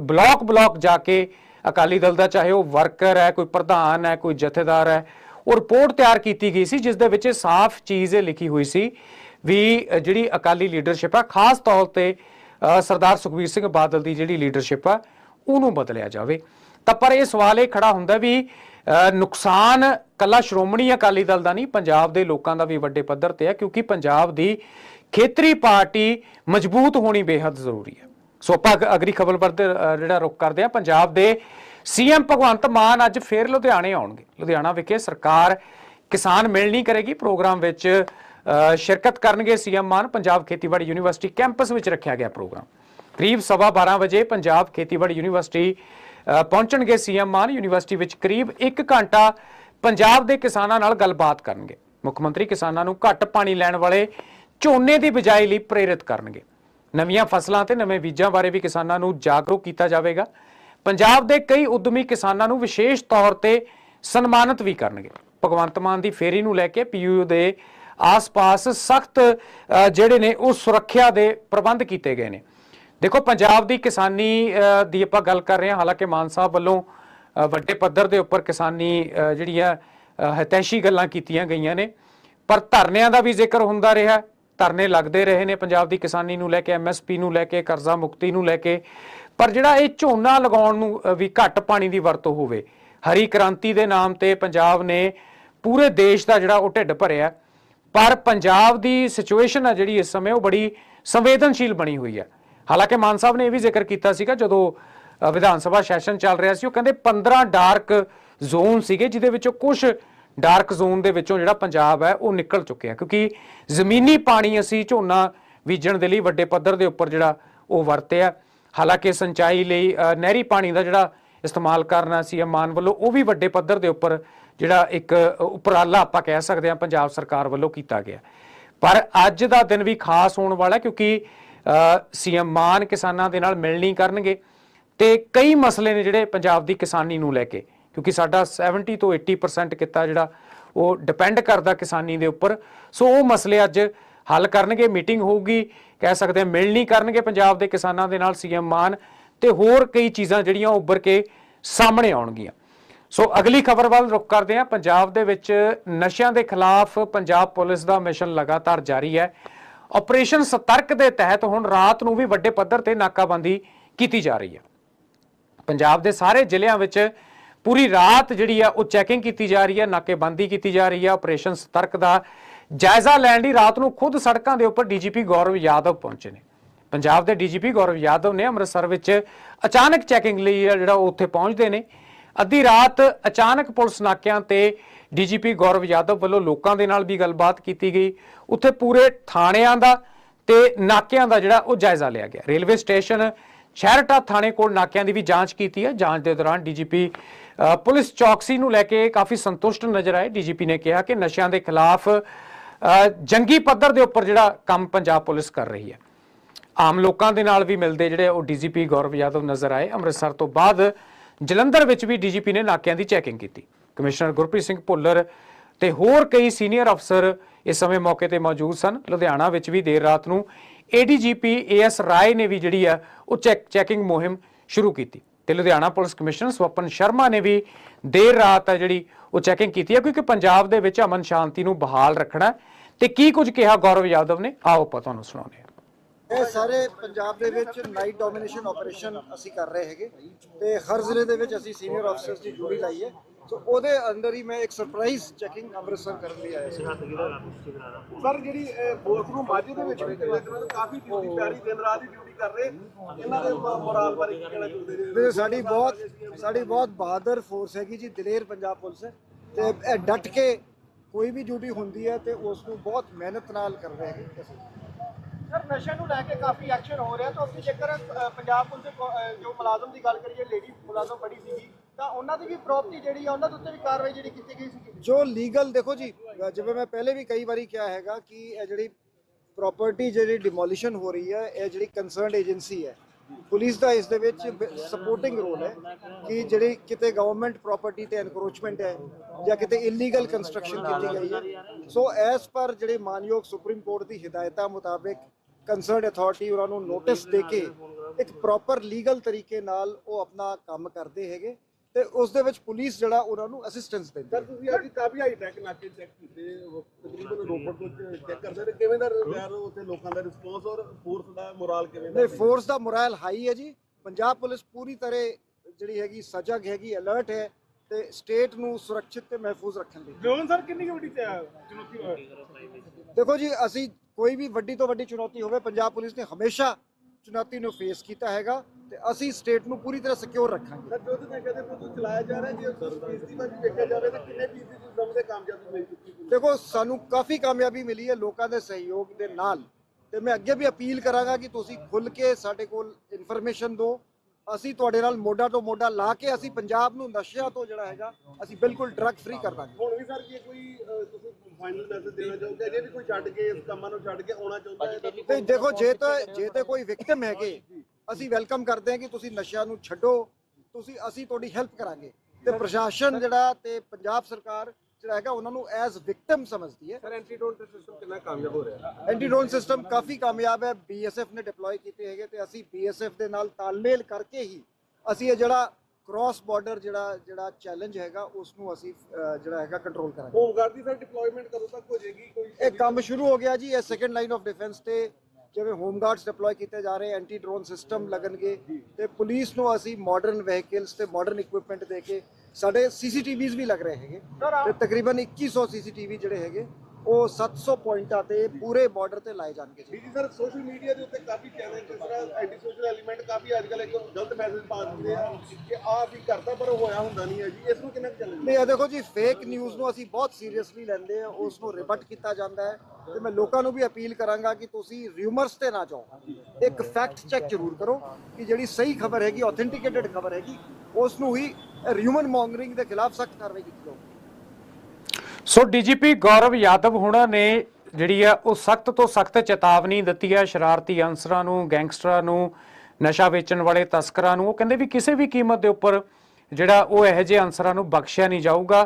Speaker 1: ਬਲਾਕ ਬਲਾਕ ਜਾ ਕੇ ਅਕਾਲੀ ਦਲ ਦਾ, ਚਾਹੇ ਉਹ ਵਰਕਰ ਹੈ, ਕੋਈ ਪ੍ਰਧਾਨ ਹੈ, ਕੋਈ ਜਥੇਦਾਰ ਹੈ, ਉਹ ਰਿਪੋਰਟ ਤਿਆਰ ਕੀਤੀ ਗਈ ਸੀ, ਜਿਸ ਦੇ ਵਿੱਚ ਇਹ ਸਾਫ਼ ਚੀਜ਼ ਇਹ ਲਿਖੀ ਹੋਈ ਸੀ ਵੀ ਜਿਹੜੀ ਅਕਾਲੀ ਲੀਡਰਸ਼ਿਪ ਹੈ ਖਾਸ ਤੌਰ ਤੇ ਸਰਦਾਰ ਸੁਖਬੀਰ ਸਿੰਘ ਬਾਦਲ ਦੀ ਜਿਹੜੀ ਲੀਡਰਸ਼ਿਪ ਆ, ਉਹਨੂੰ ਬਦਲਿਆ ਜਾਵੇ। ਤਾਂ ਪਰ ਇਹ ਸਵਾਲ ਇਹ ਖੜਾ ਹੁੰਦਾ ਵੀ ਨੁਕਸਾਨ ਕੱਲਾ ਸ਼੍ਰੋਮਣੀ ਅਕਾਲੀ ਦਲ ਦਾ ਨਹੀਂ, ਪੰਜਾਬ ਦੇ ਲੋਕਾਂ ਦਾ ਵੀ ਵੱਡੇ ਪੱਧਰ ਤੇ ਹੈ ਕਿਉਂਕਿ ਪੰਜਾਬ ਦੀ ਖੇਤਰੀ ਪਾਰਟੀ ਮਜ਼ਬੂਤ ਹੋਣੀ ਬੇहद ਜ਼ਰੂਰੀ ਹੈ। ਸੋ ਆਪਾਂ ਅਗ- ਅਗਲੀ ਖਬਰ ਪਰ ਜਿਹੜਾ ਰੁਕ ਕਰਦੇ ਆ ਪੰਜਾਬ ਦੇ ਸੀਐਮ ਭਗਵੰਤ ਮਾਨ ਅੱਜ ਫੇਰ ਲੁਧਿਆਣੇ ਆਉਣਗੇ। ਲੁਧਿਆਣਾ ਵਿਖੇ ਸਰਕਾਰ ਕਿਸਾਨ ਮਿਲ ਨਹੀਂ ਕਰੇਗੀ ਪ੍ਰੋਗਰਾਮ ਵਿੱਚ ਸ਼ਿਰਕਤ ਕਰਨਗੇ ਸੀਐਮ ਮਾਨ। ਪੰਜਾਬ ਖੇਤੀਬਾੜੀ ਯੂਨੀਵਰਸਿਟੀ ਕੈਂਪਸ ਵਿੱਚ ਰੱਖਿਆ ਗਿਆ ਪ੍ਰੋਗਰਾਮ। ਕਰੀਬ ਸਵਾ 12 ਵਜੇ ਪੰਜਾਬ ਖੇਤੀਬਾੜੀ ਯੂਨੀਵਰਸਿਟੀ ਅ, ਪਹੁੰਚਣਗੇ ਸੀਐਮ ਮਾਨ। ਯੂਨੀਵਰਸਿਟੀ ਵਿੱਚ ਕਰੀਬ 1 ਘੰਟਾ ਪੰਜਾਬ ਦੇ ਕਿਸਾਨਾਂ ਨਾਲ ਗੱਲਬਾਤ ਕਰਨਗੇ। ਮੁੱਖ ਮੰਤਰੀ ਕਿਸਾਨਾਂ ਨੂੰ ਘੱਟ ਪਾਣੀ ਲੈਣ ਵਾਲੇ ਝੋਨੇ ਦੀ ਬਿਜਾਈ ਲਈ ਪ੍ਰੇਰਿਤ ਕਰਨਗੇ। ਨਵੀਆਂ ਫਸਲਾਂ ਤੇ ਨਵੇਂ ਬੀਜਾਂ ਬਾਰੇ ਵੀ ਕਿਸਾਨਾਂ ਨੂੰ ਜਾਗਰੂਕ ਕੀਤਾ ਜਾਵੇਗਾ। ਪੰਜਾਬ ਦੇ ਕਈ ਉਦਮੀ ਕਿਸਾਨਾਂ ਨੂੰ ਵਿਸ਼ੇਸ਼ ਤੌਰ ਤੇ ਸਨਮਾਨਿਤ ਵੀ ਕਰਨਗੇ। ਭਗਵੰਤ ਮਾਨ ਦੀ ਫੇਰੀ ਨੂੰ ਲੈ ਕੇ ਪੀਯੂ ਦੇ ਆਸ-ਪਾਸ ਸਖਤ ਜਿਹੜੇ ਨੇ ਉਹ ਸੁਰੱਖਿਆ ਦੇ ਪ੍ਰਬੰਧ ਕੀਤੇ ਗਏ ਨੇ। ਦੇਖੋ ਪੰਜਾਬ ਦੀ ਕਿਸਾਨੀ ਦੀ ਆਪਾਂ ਗੱਲ ਕਰ ਰਹੇ ਹਾਂ ਹਾਲਾਂਕਿ ਮਾਨ ਸਾਹਿਬ ਵੱਲੋਂ ਵੱਡੇ ਪੱਧਰ ਦੇ ਉੱਪਰ ਕਿਸਾਨੀ ਅ, ਜਿਹੜੀ ਆ ਅ, ਹਿਤੈਸ਼ੀ ਗੱਲਾਂ ਕੀਤੀਆਂ ਗਈਆਂ ਨੇ। ਪਰ ਧਰਨਿਆਂ ਦਾ ਵੀ ਜ਼ਿਕਰ ਹੁੰਦਾ ਰਿਹਾ। ਧਰਨੇ ਲੱਗਦੇ ਰਹੇ ਨੇ ਪੰਜਾਬ ਦੀ ਕਿਸਾਨੀ ਨੂੰ ਲੈ ਕੇ ਐਮਐਸਪੀ ਨੂੰ ਲੈ ਕੇ, ਕਰਜ਼ਾ ਮੁਕਤੀ ਨੂੰ ਲੈ ਕੇ। ਪਰ ਜਿਹੜਾ ਇਹ ਝੋਨਾ ਲਗਾਉਣ ਨੂੰ ਵੀ ਘੱਟ ਪਾਣੀ ਦੀ ਵਰਤੋਂ ਹੋਵੇ, ਹਰੀ ਕ੍ਰਾਂਤੀ ਦੇ ਨਾਮ ਤੇ ਪੰਜਾਬ ਨੇ ਪੂਰੇ ਦੇਸ਼ ਦਾ ਜਿਹੜਾ ਉਹ ਢਿੱਡ ਭਰਿਆ। ਪਰ ਪੰਜਾਬ ਦੀ ਸਿਚੁਏਸ਼ਨ ਆ ਜਿਹੜੀ ਇਸ ਸਮੇਂ, ਉਹ ਬੜੀ ਸੰਵੇਦਨਸ਼ੀਲ ਬਣੀ ਹੋਈ ਹੈ ਹਾਲਾਂਕਿ ਮਾਨ ਸਾਹਿਬ ਨੇ ਇਹ ਵੀ ਜ਼ਿਕਰ ਕੀਤਾ ਸੀਗਾ, ਜਦੋਂ ਵਿਧਾਨ ਸਭਾ ਸੈਸ਼ਨ ਚੱਲ ਰਿਹਾ ਸੀ, ਉਹ ਕਹਿੰਦੇ 15 ਡਾਰਕ ਜ਼ੋਨ ਸੀਗੇ, ਜਿਹਦੇ ਵਿੱਚੋਂ ਕੁਝ ਡਾਰਕ ਜ਼ੋਨ ਦੇ ਵਿੱਚੋਂ ਜਿਹੜਾ ਪੰਜਾਬ ਹੈ, ਉਹ ਨਿਕਲ ਚੁੱਕਿਆ ਕਿਉਂਕਿ ਜ਼ਮੀਨੀ ਪਾਣੀ ਅਸੀਂ ਝੋਨਾ ਬੀਜਣ ਦੇ ਲਈ ਵੱਡੇ ਪੱਧਰ ਦੇ ਉੱਪਰ ਜਿਹੜਾ ਉਹ ਵਰਤਿਆ। ਹਾਲਾਂਕਿ ਸਿੰਚਾਈ ਲਈ ਨਹਿਰੀ ਪਾਣੀ ਦਾ ਜਿਹੜਾ ਇਸਤੇਮਾਲ ਕਰਨਾ ਸੀ ਮਾਨ ਵੱਲੋਂ, ਉਹ ਵੀ ਵੱਡੇ ਪੱਧਰ ਦੇ ਉੱਪਰ ਜਿਹੜਾ ਇੱਕ ਉਪਰਾਲਾ ਆਪਾਂ ਕਹਿ ਸਕਦੇ ਹਾਂ, ਪੰਜਾਬ ਸਰਕਾਰ ਵੱਲੋਂ ਕੀਤਾ ਗਿਆ। ਪਰ ਅੱਜ ਦਾ ਦਿਨ ਵੀ ਖਾਸ ਹੋਣ ਵਾਲਾ ਹੈ, ਕਿਉਂਕਿ ਸੀਐਮ ਮਾਨ ਕਿਸਾਨਾਂ ਦੇ ਨਾਲ ਮਿਲਣੀ ਕਰਨਗੇ ਤੇ ਕਈ ਮਸਲੇ ਨੇ ਜਿਹੜੇ ਪੰਜਾਬ ਦੀ ਕਿਸਾਨੀ ਨੂੰ ਲੈ ਕੇ। ਕਿਉਂਕਿ ਸਾਡਾ 70 ਤੋਂ 80% ਕਿੱਤਾ ਜਿਹੜਾ ਉਹ ਡਿਪੈਂਡ ਕਰਦਾ ਕਿਸਾਨੀ ਦੇ ਉੱਪਰ। ਸੋ ਉਹ ਮਸਲੇ ਅੱਜ ਹੱਲ ਕਰਨਗੇ ਮੀਟਿੰਗ ਹੋਊਗੀ, ਕਹਿ ਸਕਦੇ ਹਾਂ ਮਿਲਣੀ ਕਰਨਗੇ ਪੰਜਾਬ ਦੇ ਕਿਸਾਨਾਂ ਦੇ ਨਾਲ ਸੀਐਮ ਮਾਨ ਤੇ ਹੋਰ ਕਈ ਚੀਜ਼ਾਂ ਜਿਹੜੀਆਂ ਉੱਭਰ ਕੇ ਸਾਹਮਣੇ ਆਉਣਗੀਆਂ। ਸੋ ਅਗਲੀ ਖਬਰ ਵੱਲ ਰੁਕ ਕਰਦੇ ਹਾਂ। ਪੰਜਾਬ ਦੇ ਵਿੱਚ ਨਸ਼ਿਆਂ ਦੇ ਖਿਲਾਫ ਪੰਜਾਬ ਪੁਲਿਸ ਦਾ ਮਿਸ਼ਨ ਲਗਾਤਾਰ ਜਾਰੀ ਹੈ। ਆਪਰੇਸ਼ਨ ਸਤਰਕ ਦੇ ਤਹਿਤ ਹੁਣ ਰਾਤ ਨੂੰ ਵੀ ਵੱਡੇ ਪੱਧਰ ਤੇ ਨਾਕਾਬੰਦੀ ਕੀਤੀ ਜਾ ਰਹੀ ਹੈ। ਪੰਜਾਬ ਦੇ ਸਾਰੇ ਜ਼ਿਲ੍ਹਿਆਂ ਵਿੱਚ ਪੂਰੀ ਰਾਤ ਜਿਹੜੀ ਆ ਉਹ ਚੈਕਿੰਗ ਕੀਤੀ ਜਾ ਰਹੀ ਹੈ ਨਾਕੇਬੰਦੀ ਕੀਤੀ ਜਾ ਰਹੀ ਹੈ ਆਪਰੇਸ਼ਨ ਸਤਰਕ ਦਾ ਜਾਇਜ਼ਾ ਲੈਣ ਲਈ ਰਾਤ ਨੂੰ ਖੁਦ ਸੜਕਾਂ ਦੇ ਉੱਪਰ ਡੀਜੀਪੀ ਗੌਰਵ ਯਾਦਵ ਪਹੁੰਚੇ ਨੇ। ਪੰਜਾਬ ਦੇ ਡੀਜੀਪੀ ਗੌਰਵ ਯਾਦਵ ਨੇ ਅੰਮ੍ਰਿਤਸਰ ਵਿੱਚ ਅਚਾਨਕ ਚੈਕਿੰਗ ਲਈ ਜਿਹੜਾ ਉਹ ਉੱਥੇ ਪਹੁੰਚਦੇ ਨੇ। ਅੱਧੀ ਰਾਤ ਅਚਾਨਕ ਪੁਲਿਸ ਨਾਕਿਆਂ ਤੇ ਡੀਜੀਪੀ ਗੌਰਵ ਯਾਦਵ ਵੱਲੋਂ ਲੋਕਾਂ ਦੇ ਨਾਲ ਵੀ ਗੱਲਬਾਤ ਕੀਤੀ ਗਈ। ਉੱਥੇ ਪੂਰੇ ਥਾਣਿਆਂ ਦਾ ਤੇ ਨਾਕਿਆਂ ਦਾ ਜਿਹੜਾ ਉਹ ਜਾਇਜ਼ਾ ਲਿਆ ਗਿਆ। ਰੇਲਵੇ ਸਟੇਸ਼ਨ ਸ਼ਹਿਰਟਾ ਥਾਣੇ ਕੋਲ ਨਾਕਿਆਂ ਦੀ ਵੀ ਜਾਂਚ ਕੀਤੀ ਹੈ ਜਾਂਚ ਦੇ ਦੌਰਾਨ ਡੀਜੀਪੀ ਪੁਲਿਸ ਚੌਕਸੀ ਨੂੰ ਲੈ ਕੇ ਕਾਫੀ ਸੰਤੁਸ਼ਟ ਨਜ਼ਰ ਆਏ। ਡੀਜੀਪੀ ਨੇ ਕਿਹਾ ਕਿ ਨਸ਼ਿਆਂ ਦੇ ਖਿਲਾਫ ਜੰਗੀ ਪੱਧਰ ਦੇ ਉੱਪਰ ਜਿਹੜਾ ਕੰਮ ਪੰਜਾਬ ਪੁਲਿਸ ਕਰ ਰਹੀ ਹੈ। ਆਮ ਲੋਕਾਂ ਦੇ ਨਾਲ ਵੀ ਮਿਲਦੇ ਜਿਹੜੇ ਉਹ ਡੀਜੀਪੀ ਗੌਰਵ ਯਾਦਵ ਨਜ਼ਰ ਆਏ। ਅੰਮ੍ਰਿਤਸਰ ਤੋਂ ਬਾਅਦ ਜਲੰਧਰ ਵਿੱਚ ਵੀ ਡੀਜੀਪੀ ਨੇ ਨਾਕਿਆਂ ਦੀ ਚੈਕਿੰਗ ਕੀਤੀ। ਕਮਿਸ਼ਨਰ ਗੁਰਪ੍ਰੀਤ ਸਿੰਘ ਭੁੱਲਰ ਤੇ ਹੋਰ ਕਈ ਸੀਨੀਅਰ ਅਫਸਰ ਇਸ ਸਮੇਂ ਮੌਕੇ ਤੇ ਮੌਜੂਦ ਸਨ। ਲੁਧਿਆਣਾ ਵਿੱਚ ਵੀ ਦੇਰ ਰਾਤ ਨੂੰ ਏਡੀਜੀਪੀ ਏਐਸ ਰਾਏ ਨੇ ਵੀ ਜਿਹੜੀ ਆ, ਉਹ ਚੈੱਕ, ਚੈਕਿੰਗ ਮੁਹਿੰਮ ਸ਼ੁਰੂ ਕੀਤੀ। ਤੇ ਲੁਧਿਆਣਾ ਪੁਲਿਸ ਕਮਿਸ਼ਨਰ ਸਵਪਨ ਸ਼ਰਮਾ ਨੇ ਵੀ ਦੇਰ ਰਾਤ ਆ ਜਿਹੜੀ ਉਹ ਚੈਕਿੰਗ ਕੀਤੀ ਹੈ ਕਿਉਂਕਿ ਪੰਜਾਬ ਦੇ ਵਿੱਚ ਅਮਨ ਸ਼ਾਂਤੀ ਨੂੰ ਬਹਾਲ ਰੱਖਣਾ ਹੈ। ਤੇ ਕੀ ਕੁਝ ਕਿਹਾ ਗੌਰਵ ਯਾਦਵ ਨੇ ਆਓ ਆਪਾਂ ਤੁਹਾਨੂੰ ਸੁਣਾਉਂਦੇ ਹਾਂ
Speaker 6: ਇਹ ਸਾਰੇ ਪੰਜਾਬ ਦੇ ਵਿੱਚ ਨਾਈਟ ਡੋਮੀਨੇਸ਼ਨ ਆਪਰੇਸ਼ਨ ਅਸੀਂ ਕਰ ਰਹੇ ਹੈਗੇ ਤੇ ਹਰ ਜ਼ਿਲ੍ਹੇ ਦੇ ਵਿੱਚ ਅਸੀਂ ਸੀਨੀਅਰ ਅਫਸਰਸ ਦੀ ਡਿਊਟੀ ਲਾਈ ਹੈ। ਸੋ ਉਹਦੇ ਅੰਦਰ ਹੀ ਮੈਂ ਇੱਕ ਸਰਪ੍ਰਾਈਜ਼ ਚੈਕਿੰਗ ਅੰਮ੍ਰਿਤਸਰ ਕਰਨ ਲਈ ਆਇਆ ਸੀ।
Speaker 5: ਸਰ ਜਿਹੜੀ ਬੋਰਡ ਨੂੰ ਮਾਝੇ ਦੇ ਵਿੱਚ ਵੀ ਕਾਫੀ ਡਿਊਟੀ ਪਿਆਰੀ, ਦਿਨ ਰਾਤ ਦੀ ਡਿਊਟੀ ਕਰ ਰਹੇ। ਇਹਨਾਂ ਦੇ ਮੋਰਾਲ ਬਾਰੇ ਕੀ ਕਹਿਣਾ ਚਾਹੁੰਦੇ ਨੇ?
Speaker 6: ਸਾਡੀ ਬਹੁਤ ਸਾਡੀ ਬਹੁਤ ਬਹਾਦਰ ਫੋਰਸ ਹੈਗੀ ਜੀ, ਦਲੇਰ ਪੰਜਾਬ ਪੁਲਿਸ। ਤੇ ਇਹ ਡਟ ਕੇ ਕੋਈ ਵੀ ਡਿਊਟੀ ਹੁੰਦੀ ਹੈ ਤੇ ਉਸ ਨੂੰ ਬਹੁਤ ਮਿਹਨਤ ਨਾਲ ਕਰ ਰਹੇ ਹੈਗੇ।
Speaker 5: ਸਰ ਨਸ਼ੇ ਨੂੰ ਲੈ ਕੇ ਕਾਫੀ ਐਕਸ਼ਨ ਹੋ ਰਿਹਾ। ਤਾਂ ਅਸੀਂ ਜੇਕਰ ਅ, ਪੰਜਾਬ ਪੁਲਿਸ ਦੇ ਕੋ- ਅ, ਜੋ ਮੁਲਾਜ਼ਮ ਦੀ ਗੱਲ ਕਰੀਏ ਲੇਡੀ ਮੁਲਾਜ਼ਮ ਬੜੀ ਸੀਗੀ ਤਾਂ ਉਹਨਾਂ ਦੀ ਵੀ ਪ੍ਰਾਪਰਟੀ ਜਿਹੜੀ ਆ ਉਹਨਾਂ ਦੇ ਉੱਤੇ ਵੀ ਕਾਰਵਾਈ ਜਿਹੜੀ ਕੀਤੀ ਗਈ ਸੀ
Speaker 6: ਜੋ ਲੀਗਲ ਦੇਖੋ ਜੀ ਜਿਵੇਂ ਮੈਂ ਪਹਿਲੇ ਵੀ ਕਈ ਵਾਰੀ ਕਿਹਾ ਹੈਗਾ ਕਿ ਇਹ ਜਿਹੜੀ ਪ੍ਰਾਪਰਟੀ ਜਿਹੜੀ ਡਿਮੋਲੀਸ਼ਨ ਹੋ ਰਹੀ ਹੈ ਇਹ ਜਿਹੜੀ ਕੰਸਰਨਡ ਏਜੰਸੀ ਹੈ। ਪੁਲਿਸ ਦਾ ਇਸ ਦੇ ਵਿੱਚ ਸਪੋਰਟਿੰਗ ਰੋਲ ਹੈ ਕਿ ਜਿਹੜੀ ਕਿਤੇ ਗਵਰਨਮੈਂਟ ਪ੍ਰਾਪਰਟੀ ਤੇ ਐਨਕਰੋਚਮੈਂਟ ਹੈ ਜਾਂ ਕਿਤੇ ਇਲੀਗਲ ਕੰਸਟਰਕਸ਼ਨ ਕੀਤੀ ਗਈ ਹੈ। ਸੋ ਐਸ ਪਰ ਜਿਹੜੇ ਮਾਨਯੋਗ ਸੁਪਰੀਮ ਕੋਰਟ ਦੀ ਹਦਾਇਤਾਂ ਮੁਤਾਬਿਕ ਕੰਸਰਨਡ ਅਥਾਰਟੀ ਉਹਨਾਂ ਨੂੰ ਨੋਟਿਸ ਦੇ ਕੇ ਇੱਕ ਪ੍ਰੋਪਰ ਲੀਗਲ ਤਰੀਕੇ ਨਾਲ ਉਹ ਆਪਣਾ ਕੰਮ ਕਰਦੇ ਹੈਗੇ ਤੇ ਉਸ ਦੇ ਵਿੱਚ ਪੁਲਿਸ ਜਿਹੜਾ ਉਹਨਾਂ ਨੂੰ ਅਸਿਸਟੈਂਸ ਦਿੰਦੀ ਹੈ।
Speaker 5: ਸਰ ਤੁਸੀਂ ਅੱਜ ਕਾਫੀ ਹਾਈ ਟੈਕ ਨਾਕੇ ਚੈੱਕ ਕੀਤੇ ਤਕਰੀਬਨ ਰੋਪੜ ਤੋਂ ਚੈੱਕ ਕਰਦੇ ਨੇ ਕਿਵੇਂ ਦਾ ਯਾਰ ਉੱਥੇ ਲੋਕਾਂ ਦਾ ਰਿਸਪੌਂਸ ਔਰ ਫੋਰਸ ਦਾ ਮੋਰਾਲ ਕਿਵੇਂ ਦਾ
Speaker 6: ਨਹੀਂ ਫੋਰਸ ਦਾ ਮੋਰਲ ਹਾਈ ਹੈ ਜੀ। ਪੰਜਾਬ ਪੁਲਿਸ ਪੂਰੀ ਤਰ੍ਹਾਂ ਜਿਹੜੀ ਹੈਗੀ ਸਜਗ ਹੈਗੀ ਅਲਰਟ ਹੈ ਤੇ ਸਟੇਟ ਨੂੰ ਸੁਰੱਖਿਅਤ ਤੇ ਮਹਿਫੂਜ਼ ਰੱਖਣ ਲਈ।
Speaker 5: ਜੋਨ ਸਰ ਕਿੰਨੀ ਵੱਡੀ ਚੁਣੌਤੀ ਹੋਈ
Speaker 6: ਦੇਖੋ ਜੀ ਅਸੀਂ ਕੋਈ ਵੀ ਵੱਡੀ ਤੋਂ ਵੱਡੀ ਚੁਣੌਤੀ ਹੋਵੇ ਪੰਜਾਬ ਪੁਲਿਸ ਨੇ ਹਮੇਸ਼ਾ ਚੁਣੌਤੀ ਨੂੰ ਫੇਸ ਕੀਤਾ ਹੈਗਾ ਤੇ ਅਸੀਂ ਸਟੇਟ ਨੂੰ ਪੂਰੀ ਤਰ੍ਹਾਂ ਸਿਕਿਉਰ ਰੱਖਾਂਗੇ।
Speaker 5: ਸਰ ਜੋ ਤੁਸੀਂ ਕਹਿੰਦੇ ਹੋ ਚਲਾਇਆ ਜਾ ਰਿਹਾ ਜੇ ਫੀਸਦੀ ਦਾ ਵੀ ਦੇਖਿਆ ਜਾਵੇ ਤਾਂ ਕਿੰਨੇ ਫੀਸਦੀ ਤੁਸੀਂ ਸਮਝਦੇ ਕਾਮਯਾਬੀ ਮਿਲ ਚੁੱਕੀ ਹੈ
Speaker 6: ਦੇਖੋ ਸਾਨੂੰ ਕਾਫੀ ਕਾਮਯਾਬੀ ਮਿਲੀ ਹੈ ਲੋਕਾਂ ਦੇ ਸਹਿਯੋਗ ਦੇ ਨਾਲ ਤੇ ਮੈਂ ਅੱਗੇ ਵੀ ਅਪੀਲ ਕਰਾਂਗਾ ਕਿ ਤੁਸੀਂ ਖੁੱਲ ਕੇ ਸਾਡੇ ਕੋਲ ਇਨਫੋਰਮੇਸ਼ਨ ਦਿਓ। ਅਸੀਂ ਤੁਹਾਡੇ ਨਾਲ ਮੋਢਾ ਤੋਂ ਮੋਢਾ ਲਾ ਕੇ ਅਸੀਂ ਪੰਜਾਬ ਨੂੰ ਨਸ਼ਿਆਂ ਤੋਂ ਜਿਹੜਾ ਹੈਗਾ ਅਸੀਂ ਬਿਲਕੁਲ ਡਰੱਗ ਫ੍ਰੀ ਕਰ ਦਾਂਗੇ।
Speaker 5: ਹੁਣ ਵੀ ਸਰ ਜੇ ਕੋਈ ਤੁਸੀਂ ਫਾਈਨਲ ਮੈਸੇਜ ਦੇਣਾ ਚਾਹੋਗੇ? ਜੇ ਵੀ ਕੋਈ ਛੱਡ ਕੇ ਇਸ ਕੰਮਾਂ ਨੂੰ ਛੱਡ ਕੇ ਆਉਣਾ ਚਾਹੁੰਦਾ ਹੈ ਤਾਂ
Speaker 6: ਤੇ ਦੇਖੋ ਜੇ ਤਾਂ ਜੇ ਤੇ ਕੋਈ ਵਿਕਟਮ ਹੈਗੇ ਅਸੀਂ ਵੈਲਕਮ ਕਰਦੇ ਹਾਂ ਕਿ ਤੁਸੀਂ ਨਸ਼ਿਆਂ ਨੂੰ ਛੱਡੋ। ਤੁਸੀਂ ਅਸੀਂ ਤੁਹਾਡੀ ਹੈਲਪ ਕਰਾਂਗੇ। ਤੇ ਪ੍ਰਸ਼ਾਸਨ ਜਿਹੜਾ ਤੇ ਪੰਜਾਬ ਸਰਕਾਰ ਜਿਹੜਾ ਹੈਗਾ ਉਹਨਾਂ ਨੂੰ ਐਜ਼ ਵਿਕਟਮ ਸਮਝਦੀ ਹੈ।
Speaker 5: ਸਰ ਐਂਟੀਡੋਟ ਸਿਸਟਮ ਕਿੰਨਾ ਕਾਮਯਾਬ ਹੋ ਰਿਹਾ? ਹੈ
Speaker 6: ਐਂਟੀ ਡਰੋਨ ਸਿਸਟਮ ਕਾਫੀ ਕਾਮਯਾਬ ਹੈ। ਬੀਐਸਐਫ ਨੇ ਡਿਪਲੋਏ ਕੀਤੇ ਹੈਗੇ ਤੇ ਅਸੀਂ ਬੀਐਸਐਫ ਦੇ ਨਾਲ ਤਾਲਮੇਲ ਕਰਕੇ ਹੀ ਅਸੀਂ ਇਹ ਜਿਹੜਾ ਕ੍ਰਾਸ ਬਾਰਡਰ ਜਿਹੜਾ ਜਿਹੜਾ ਚੈਲੰਜ ਹੈਗਾ ਉਸ ਨੂੰ ਅਸੀਂ ਜਿਹੜਾ ਹੈਗਾ ਕੰਟਰੋਲ ਕਰਾਂਗੇ।
Speaker 5: ਹੋਮਗਾਰਡ ਦੀ ਸਰ ਡਿਪਲੋਇਮੈਂਟ ਕਦੋਂ ਤੱਕ ਹੋ ਜਾਏਗੀ? ਕੋਈ
Speaker 6: ਇਹ ਕੰਮ ਸ਼ੁਰੂ ਹੋ ਗਿਆ ਜੀ ਇਹ ਸੈਕੰਡ ਲਾਈਨ ਆਫ ਡਿਫੈਂਸ ਤੇ ਜਿਵੇਂ ਹੋਮ ਗਾਰਡਸ ਡਿਪਲੋਏ ਕੀਤੇ ਜਾ ਰਹੇ ਐਂਟੀ ਡਰੋਨ ਸਿਸਟਮ ਲੱਗਣਗੇ ਤੇ ਪੁਲਿਸ ਨੂੰ ਅਸੀਂ ਮਾਡਰਨ ਵਹੀਕਲਸ ਤੇ ਮਾਡਰਨ ਇਕਵਿਪਮੈਂਟ ਦੇ ਕੇ ਸਾਡੇ ਸੀਸੀਟੀਵੀਜ਼ ਵੀ ਲੱਗ ਰਹੇ ਹੈਗੇ। ਤੇ ਤਕਰੀਬਨ 2100 ਸੀਸੀਟੀਵੀ ਜਿਹੜੇ ਹੈਗੇ ਉਹ 700 ਪੁਆਇੰਟਾਂ ਤੇ ਪੂਰੇ ਬਾਰਡਰ ਤੇ ਲਾਏ ਜਾਣਗੇ ਜੀ।
Speaker 7: ਜੀ ਸਰ ਸੋਸ਼ਲ ਮੀਡੀਆ ਦੇ ਉੱਤੇ ਕਾਫੀ ਚੈਨਲ ਜਿਸ ਤਰ੍ਹਾਂ ਐਂਟੀ ਸੋਸ਼ਲ ਐਲੀਮੈਂਟ ਕਾਫੀ ਅੱਜ ਕੱਲ੍ਹ ਇੱਕ ਗਲਤ ਮੈਸੇਜ ਪਾ ਦਿੰਦੇ ਆ ਕਿ ਆਹ ਵੀ ਕਰਦਾ ਪਰ ਉਹ ਹੋਇਆ ਹੁੰਦਾ ਨਹੀਂ ਹੈ ਜੀ। ਇਸ ਨੂੰ ਕਿੰਨਾ ਕੁ ਚੱਲਣਾ
Speaker 6: ਨਹੀਂ ਇਹ ਦੇਖੋ ਜੀ ਫੇਕ ਨਿਊਜ਼ ਨੂੰ ਅਸੀਂ ਬਹੁਤ ਸੀਰੀਅਸਲੀ ਲੈਂਦੇ ਆ ਉਸ ਨੂੰ ਰਿਬਟ ਕੀਤਾ ਜਾਂਦਾ ਹੈ। ਤੇ ਮੈਂ ਲੋਕਾਂ ਨੂੰ ਵੀ ਅਪੀਲ ਕਰਾਂਗਾ ਕਿ ਤੁਸੀਂ ਰਿਊਮਰਸ ਤੇ ਨਾ ਜਾਓ। ਇੱਕ ਫੈਕਟ ਚੈੱਕ ਜ਼ਰੂਰ ਕਰੋ ਕਿ ਜਿਹੜੀ ਸਹੀ ਖਬਰ ਹੈਗੀ ਆਥੈਂਟਿਕੇਟਡ ਖਬਰ ਹੈਗੀ ਉਸ ਨੂੰ ਹੀ ਰਿਊਮਨ ਮੌਂਗਰਿੰਗ ਦੇ ਖਿਲਾਫ ਸਖਤ ਕਾਰਵਾਈ ਕੀਤੀ ਜਾਊਗੀ।
Speaker 1: ਸੋ ਡੀਜੀਪੀ ਗੌਰਵ ਯਾਦਵ ਹੁਣਾਂ ਨੇ ਜਿਹੜੀ ਆ, ਉਹ ਸਖਤ ਤੋਂ ਸਖਤ ਚੇਤਾਵਨੀ ਦਿੱਤੀ ਹੈ ਸ਼ਰਾਰਤੀ ਅਨਸਰਾਂ ਨੂੰ, ਗੈਂਗਸਟਰਾਂ ਨੂੰ, ਨਸ਼ਾ ਵੇਚਣ ਵਾਲੇ ਤਸਕਰਾਂ ਨੂੰ। ਉਹ ਕਹਿੰਦੇ ਵੀ ਕਿਸੇ ਵੀ ਕੀਮਤ ਦੇ ਉੱਪਰ ਜਿਹੜਾ ਉਹ ਇਹੋ ਜਿਹੇ ਅਨਸਰਾਂ ਨੂੰ ਬਖਸ਼ਿਆ ਨਹੀਂ ਜਾਊਗਾ।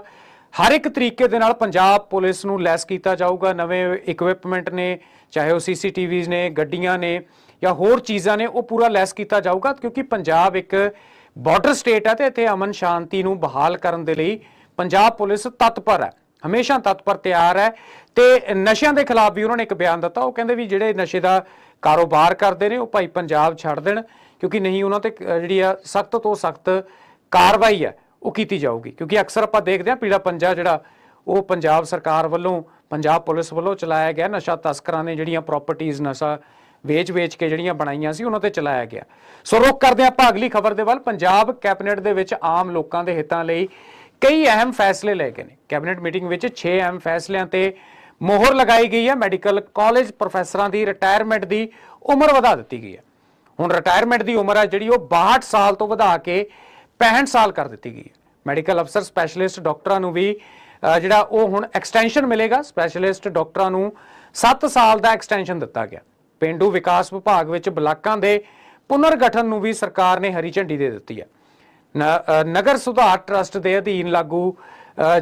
Speaker 1: ਹਰ ਇੱਕ ਤਰੀਕੇ ਦੇ ਨਾਲ ਪੰਜਾਬ ਪੁਲਿਸ ਨੂੰ ਲੈਸ ਕੀਤਾ ਜਾਊਗਾ। ਨਵੇਂ ਇਕਵਿਪਮੈਂਟ ਨੇ, ਚਾਹੇ ਉਹ ਸੀਸੀਟੀਵੀਜ਼ ਨੇ, ਗੱਡੀਆਂ ਨੇ ਜਾਂ ਹੋਰ ਚੀਜ਼ਾਂ ਨੇ, ਉਹ ਪੂਰਾ ਲੈਸ ਕੀਤਾ ਜਾਊਗਾ ਕਿਉਂਕਿ ਪੰਜਾਬ ਇੱਕ ਬਾਰਡਰ ਸਟੇਟ ਹੈ ਤੇ ਇੱਥੇ ਅਮਨ ਸ਼ਾਂਤੀ ਨੂੰ ਬਹਾਲ ਕਰਨ ਦੇ ਲਈ ਪੰਜਾਬ ਪੁਲਿਸ ਤਤਪਰ ਹੈ। ਹਮੇਸ਼ਾ ਤਤਪਰ ਤਿਆਰ ਹੈ ਤੇ ਨਸ਼ਿਆਂ ਦੇ ਖਿਲਾਫ ਵੀ ਉਹਨਾਂ ਨੇ ਇੱਕ ਬਿਆਨ ਦਿੱਤਾ। ਉਹ ਕਹਿੰਦੇ ਵੀ ਜਿਹੜੇ ਨਸ਼ੇ ਦਾ ਕਾਰੋਬਾਰ ਕਰਦੇ ਨੇ, ਉਹ ਭਾਈ ਪੰਜਾਬ ਛੱਡ ਦੇਣ, ਕਿਉਂਕਿ ਨਹੀਂ, ਉਹਨਾਂ ਤੇ ਜਿਹੜੀ ਆ ਸਖਤ ਤੋਂ ਸਖਤ ਕਾਰਵਾਈ ਹੈ, ਉਹ ਕੀਤੀ ਜਾਊਗੀ। ਕਿਉਂਕਿ ਅਕਸਰ ਆਪਾਂ ਦੇਖਦੇ ਹਾਂ ਪੀੜਾ ਪੰਜਾ ਜਿਹੜਾ, ਉਹ ਪੰਜਾਬ ਸਰਕਾਰ ਵੱਲੋਂ, ਪੰਜਾਬ ਪੁਲਿਸ ਵੱਲੋਂ ਚਲਾਇਆ ਗਿਆ। ਨਸ਼ਾ ਤਸਕਰਾਂ ਨੇ ਜਿਹੜੀਆਂ ਪ੍ਰਾਪਰਟੀਆਂ ਨਸ਼ਾ ਵੇਚ-ਵੇਚ ਕੇ ਜਿਹੜੀਆਂ ਬਣਾਈਆਂ ਸੀ, ਉਹਨਾਂ ਤੇ ਚਲਾਇਆ ਗਿਆ। ਸੋ ਰੁਕ ਕਰਦੇ ਹਾਂ ਆਪਾਂ ਅਗਲੀ ਖਬਰ ਦੇ ਵੱਲ। ਪੰਜਾਬ ਕੈਬਨਿਟ ਦੇ ਵਿੱਚ ਆਮ ਲੋਕਾਂ ਦੇ ਹਿੱਤਾਂ ਲਈ ਕਈ ਅਹਿਮ ਫੈਸਲੇ ਲਏ ਗਏ ਨੇ। ਕੈਬਨਿਟ ਮੀਟਿੰਗ ਵਿੱਚ 6 ਅਹਿਮ ਫੈਸਲਿਆਂ ਤੇ ਮੋਹਰ ਲਗਾਈ ਗਈ ਹੈ। ਮੈਡੀਕਲ ਕਾਲਜ ਪ੍ਰੋਫੈਸਰਾਂ ਦੀ ਰਿਟਾਇਰਮੈਂਟ ਦੀ ਉਮਰ ਵਧਾ ਦਿੱਤੀ ਗਈ ਹੈ। ਹੁਣ ਰਿਟਾਇਰਮੈਂਟ ਦੀ ਉਮਰ ਹੈ ਜਿਹੜੀ, ਉਹ 62 ਸਾਲ ਤੋਂ ਵਧਾ ਕੇ 65 ਸਾਲ ਕਰ ਦਿੱਤੀ ਗਈ ਹੈ। ਮੈਡੀਕਲ ਅਫਸਰ ਸਪੈਸ਼ਲਿਸਟ ਡਾਕਟਰਾਂ ਨੂੰ ਵੀ ਜਿਹੜਾ ਉਹ ਹੁਣ ਐਕਸਟੈਂਸ਼ਨ ਮਿਲੇਗਾ। ਸਪੈਸ਼ਲਿਸਟ ਡਾਕਟਰਾਂ ਨੂੰ 7 ਸਾਲ ਦਾ ਐਕਸਟੈਂਸ਼ਨ ਦਿੱਤਾ ਗਿਆ। ਪਿੰਡੂ ਵਿਕਾਸ ਵਿਭਾਗ ਵਿੱਚ ਬਲਾਕਾਂ ਦੇ ਪੁਨਰਗਠਨ ਨੂੰ ਵੀ ਸਰਕਾਰ ਨੇ ਹਰੀ ਝੰਡੀ ਦੇ ਦਿੱਤੀ ਹੈ। ਨਗਰ ਸੁਧਾਰ ਟਰਸਟ ਦੇ ਅਧੀਨ ਲਾਗੂ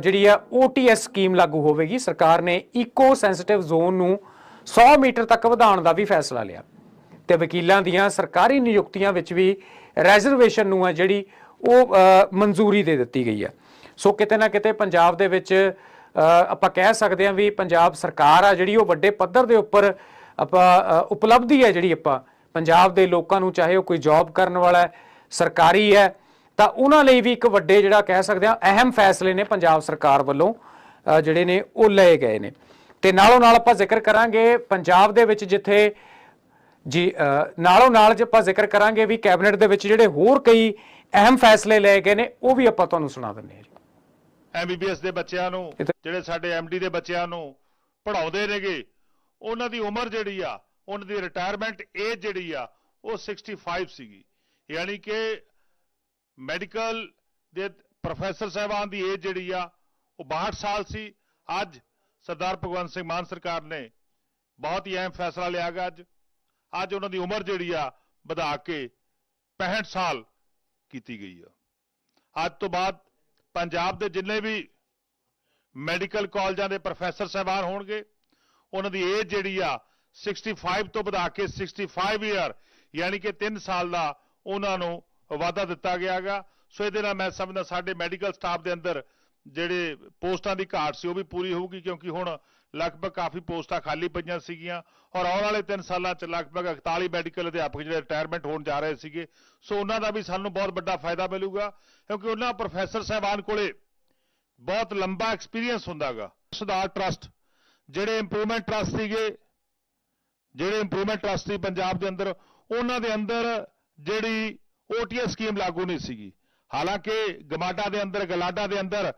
Speaker 1: ਜਿਹੜੀ ਆ OTS ਸਕੀਮ ਲਾਗੂ ਹੋਵੇਗੀ। ਸਰਕਾਰ ਨੇ ਇਕੋ ਸੈਂਸਿਟਿਵ ਜ਼ੋਨ ਨੂੰ 100 ਮੀਟਰ ਤੱਕ ਵਧਾਉਣ ਦਾ ਵੀ ਫੈਸਲਾ ਲਿਆ। ਤੇ ਵਕੀਲਾਂ ਦੀਆਂ ਸਰਕਾਰੀ ਨਿਯੁਕਤੀਆਂ ਵਿੱਚ ਵੀ ਰੈਜ਼ਰਵੇਸ਼ਨ ਨੂੰ ਆ ਜਿਹੜੀ ਉਹ ਮਨਜ਼ੂਰੀ ਦੇ ਦਿੱਤੀ ਗਈ ਹੈ ਸੋ ਕਿਤੇ ਨਾ ਕਿਤੇ ਪੰਜਾਬ ਦੇ ਵਿੱਚ ਆਪਾਂ ਕਹਿ ਸਕਦੇ ਹਾਂ ਵੀ ਪੰਜਾਬ ਸਰਕਾਰ ਆ ਜਿਹੜੀ ਉਹ ਵੱਡੇ ਪੱਧਰ ਦੇ ਉੱਪਰ ਆਪਾਂ ਉਪਲਬਧੀ ਹੈ ਜਿਹੜੀ ਆਪਾਂ। ਪੰਜਾਬ ਦੇ ਲੋਕਾਂ ਨੂੰ ਚਾਹੇ ਉਹ ਕੋਈ ਜੌਬ ਕਰਨ ਵਾਲਾ ਹੈ, ਸਰਕਾਰੀ ਹੈ ਤਾਂ ਉਹਨਾਂ ਲਈ ਵੀ ਇੱਕ ਵੱਡੇ ਜਿਹੜਾ ਕਹਿ ਸਕਦੇ ਹਾਂ ਅਹਿਮ ਫੈਸਲੇ ਨੇ ਪੰਜਾਬ ਸਰਕਾਰ ਵੱਲੋਂ ਜਿਹੜੇ ਨੇ ਉਹ ਲਏ ਗਏ ਨੇ। ਤੇ ਨਾਲੋਂ ਨਾਲ ਆਪਾਂ ਜ਼ਿਕਰ ਕਰਾਂਗੇ ਪੰਜਾਬ ਦੇ ਵਿੱਚ ਜਿੱਥੇ ਜੀ ਨਾਲੋਂ ਨਾਲ ਜੇ ਆਪਾਂ ਜ਼ਿਕਰ ਕਰਾਂਗੇ ਵੀ ਕੈਬਨਿਟ ਦੇ ਵਿੱਚ ਜਿਹੜੇ ਹੋਰ ਕਈ ਅਹਿਮ ਫੈਸਲੇ ਲਏ ਗਏ ਨੇ ਉਹ ਵੀ ਆਪਾਂ ਤੁਹਾਨੂੰ ਸੁਣਾ ਦਿੰਦੇ ਹਾਂ ਜੀ।
Speaker 8: ਐਮਬੀਬੀਐਸ ਦੇ ਬੱਚਿਆਂ ਨੂੰ ਜਿਹੜੇ ਸਾਡੇ ਐਮਡੀ ਦੇ ਬੱਚਿਆਂ ਨੂੰ ਪੜਾਉਂਦੇ ਨੇਗੇ ਉਹਨਾਂ ਦੀ ਉਮਰ ਜਿਹੜੀ ਆ ਉਹਨਾਂ ਦੀ ਰਿਟਾਇਰਮੈਂਟ ਏਜ ਜਿਹੜੀ ਆ ਉਹ 65 ਸੀਗੀ। ਯਾਨੀ ਕਿ ਮੈਡੀਕਲ ਦੇ ਪ੍ਰੋਫੈਸਰ ਸਾਹਿਬਾਨ ਦੀ ਏਜ ਜਿਹੜੀ ਆ, ਉਹ 62 ਸਾਲ ਸੀ। ਅੱਜ ਸਰਦਾਰ ਭਗਵੰਤ ਸਿੰਘ ਮਾਨ ਸਰਕਾਰ ਨੇ ਬਹੁਤ ਹੀ ਅਹਿਮ ਫੈਸਲਾ ਲਿਆ ਗਿਆ ਅੱਜ। ਅੱਜ ਉਹਨਾਂ ਦੀ ਉਮਰ ਜਿਹੜੀ ਆ, ਵਧਾ ਕੇ 65 ਸਾਲ ਕੀਤੀ ਗਈ ਆ। ਅੱਜ ਤੋਂ ਬਾਅਦ ਪੰਜਾਬ ਦੇ ਜਿੰਨੇ ਵੀ ਮੈਡੀਕਲ ਕਾਲਜਾਂ ਦੇ ਪ੍ਰੋਫੈਸਰ ਸਾਹਿਬਾਨ ਹੋਣਗੇ, ਉਹਨਾਂ ਦੀ ਏਜ ਜਿਹੜੀ ਆ 65 ਤੋਂ ਵਧਾ ਕੇ 65 ਇਅਰ ਯਾਨੀ ਕਿ 3 ਸਾਲ ਦਾ ਉਹਨਾਂ ਨੂੰ ਵਾਅਦਾ ਦਿੱਤਾ ਗਿਆਗਾ। ਸੋ ਇਹਦੇ ਨਾਲ ਮੈਂ ਸਮਝਦਾ ਸਾਡੇ ਮੈਡੀਕਲ ਸਟਾਫ ਦੇ ਅੰਦਰ ਜਿਹੜੇ ਪੋਸਟਾਂ ਦੀ ਘਾਟ ਸੀ ਉਹ ਵੀ ਪੂਰੀ ਹੋਊਗੀ ਕਿਉਂਕਿ ਹੁਣ ਲਗਭਗ ਕਾਫੀ ਪੋਸਟਾਂ ਖਾਲੀ ਪਈਆਂ ਸੀਗੀਆਂ ਔਰ ਆਉਣ ਵਾਲੇ 3 ਸਾਲਾਂ ਚ ਲਗਭਗ 41 ਮੈਡੀਕਲ ਅਧਿਆਪਕ ਜਿਹੜੇ ਰਿਟਾਇਰਮੈਂਟ ਹੋਣ ਜਾ ਰਹੇ ਸੀਗੇ। ਸੋ ਉਹਨਾਂ ਦਾ ਵੀ ਸਾਨੂੰ ਬਹੁਤ ਵੱਡਾ ਫਾਇਦਾ ਮਿਲੂਗਾ ਕਿਉਂਕਿ ਉਹਨਾਂ ਪ੍ਰੋਫੈਸਰ ਸਾਹਿਬਾਨ ਕੋਲੇ ਬਹੁਤ ਲੰਬਾ ਐਕਸਪੀਰੀਅੰਸ ਹੁੰਦਾਗਾ। ਸੁਧਾਰ ਟਰਸਟ ਜਿਹੜੇ ਇੰਪਰੂਵਮੈਂਟ ਟਰਸਟ ਸੀਗੇ, ਜਿਹੜੇ ਇੰਪਰੂਵਮੈਂਟ ਟਰਸਟ ਸੀ ਪੰਜਾਬ ਦੇ ਅੰਦਰ, ਉਹਨਾਂ ਦੇ ਅੰਦਰ ਜਿਹੜੀ OTS ਸਕੀਮ ਲਾਗੂ ਨਹੀਂ ਸੀਗੀ। ਹਾਲਾਂਕਿ ਗਮਾਡਾ ਦੇ ਅੰਦਰ, ਗਲਾਡਾ ਦੇ ਅੰਦਰ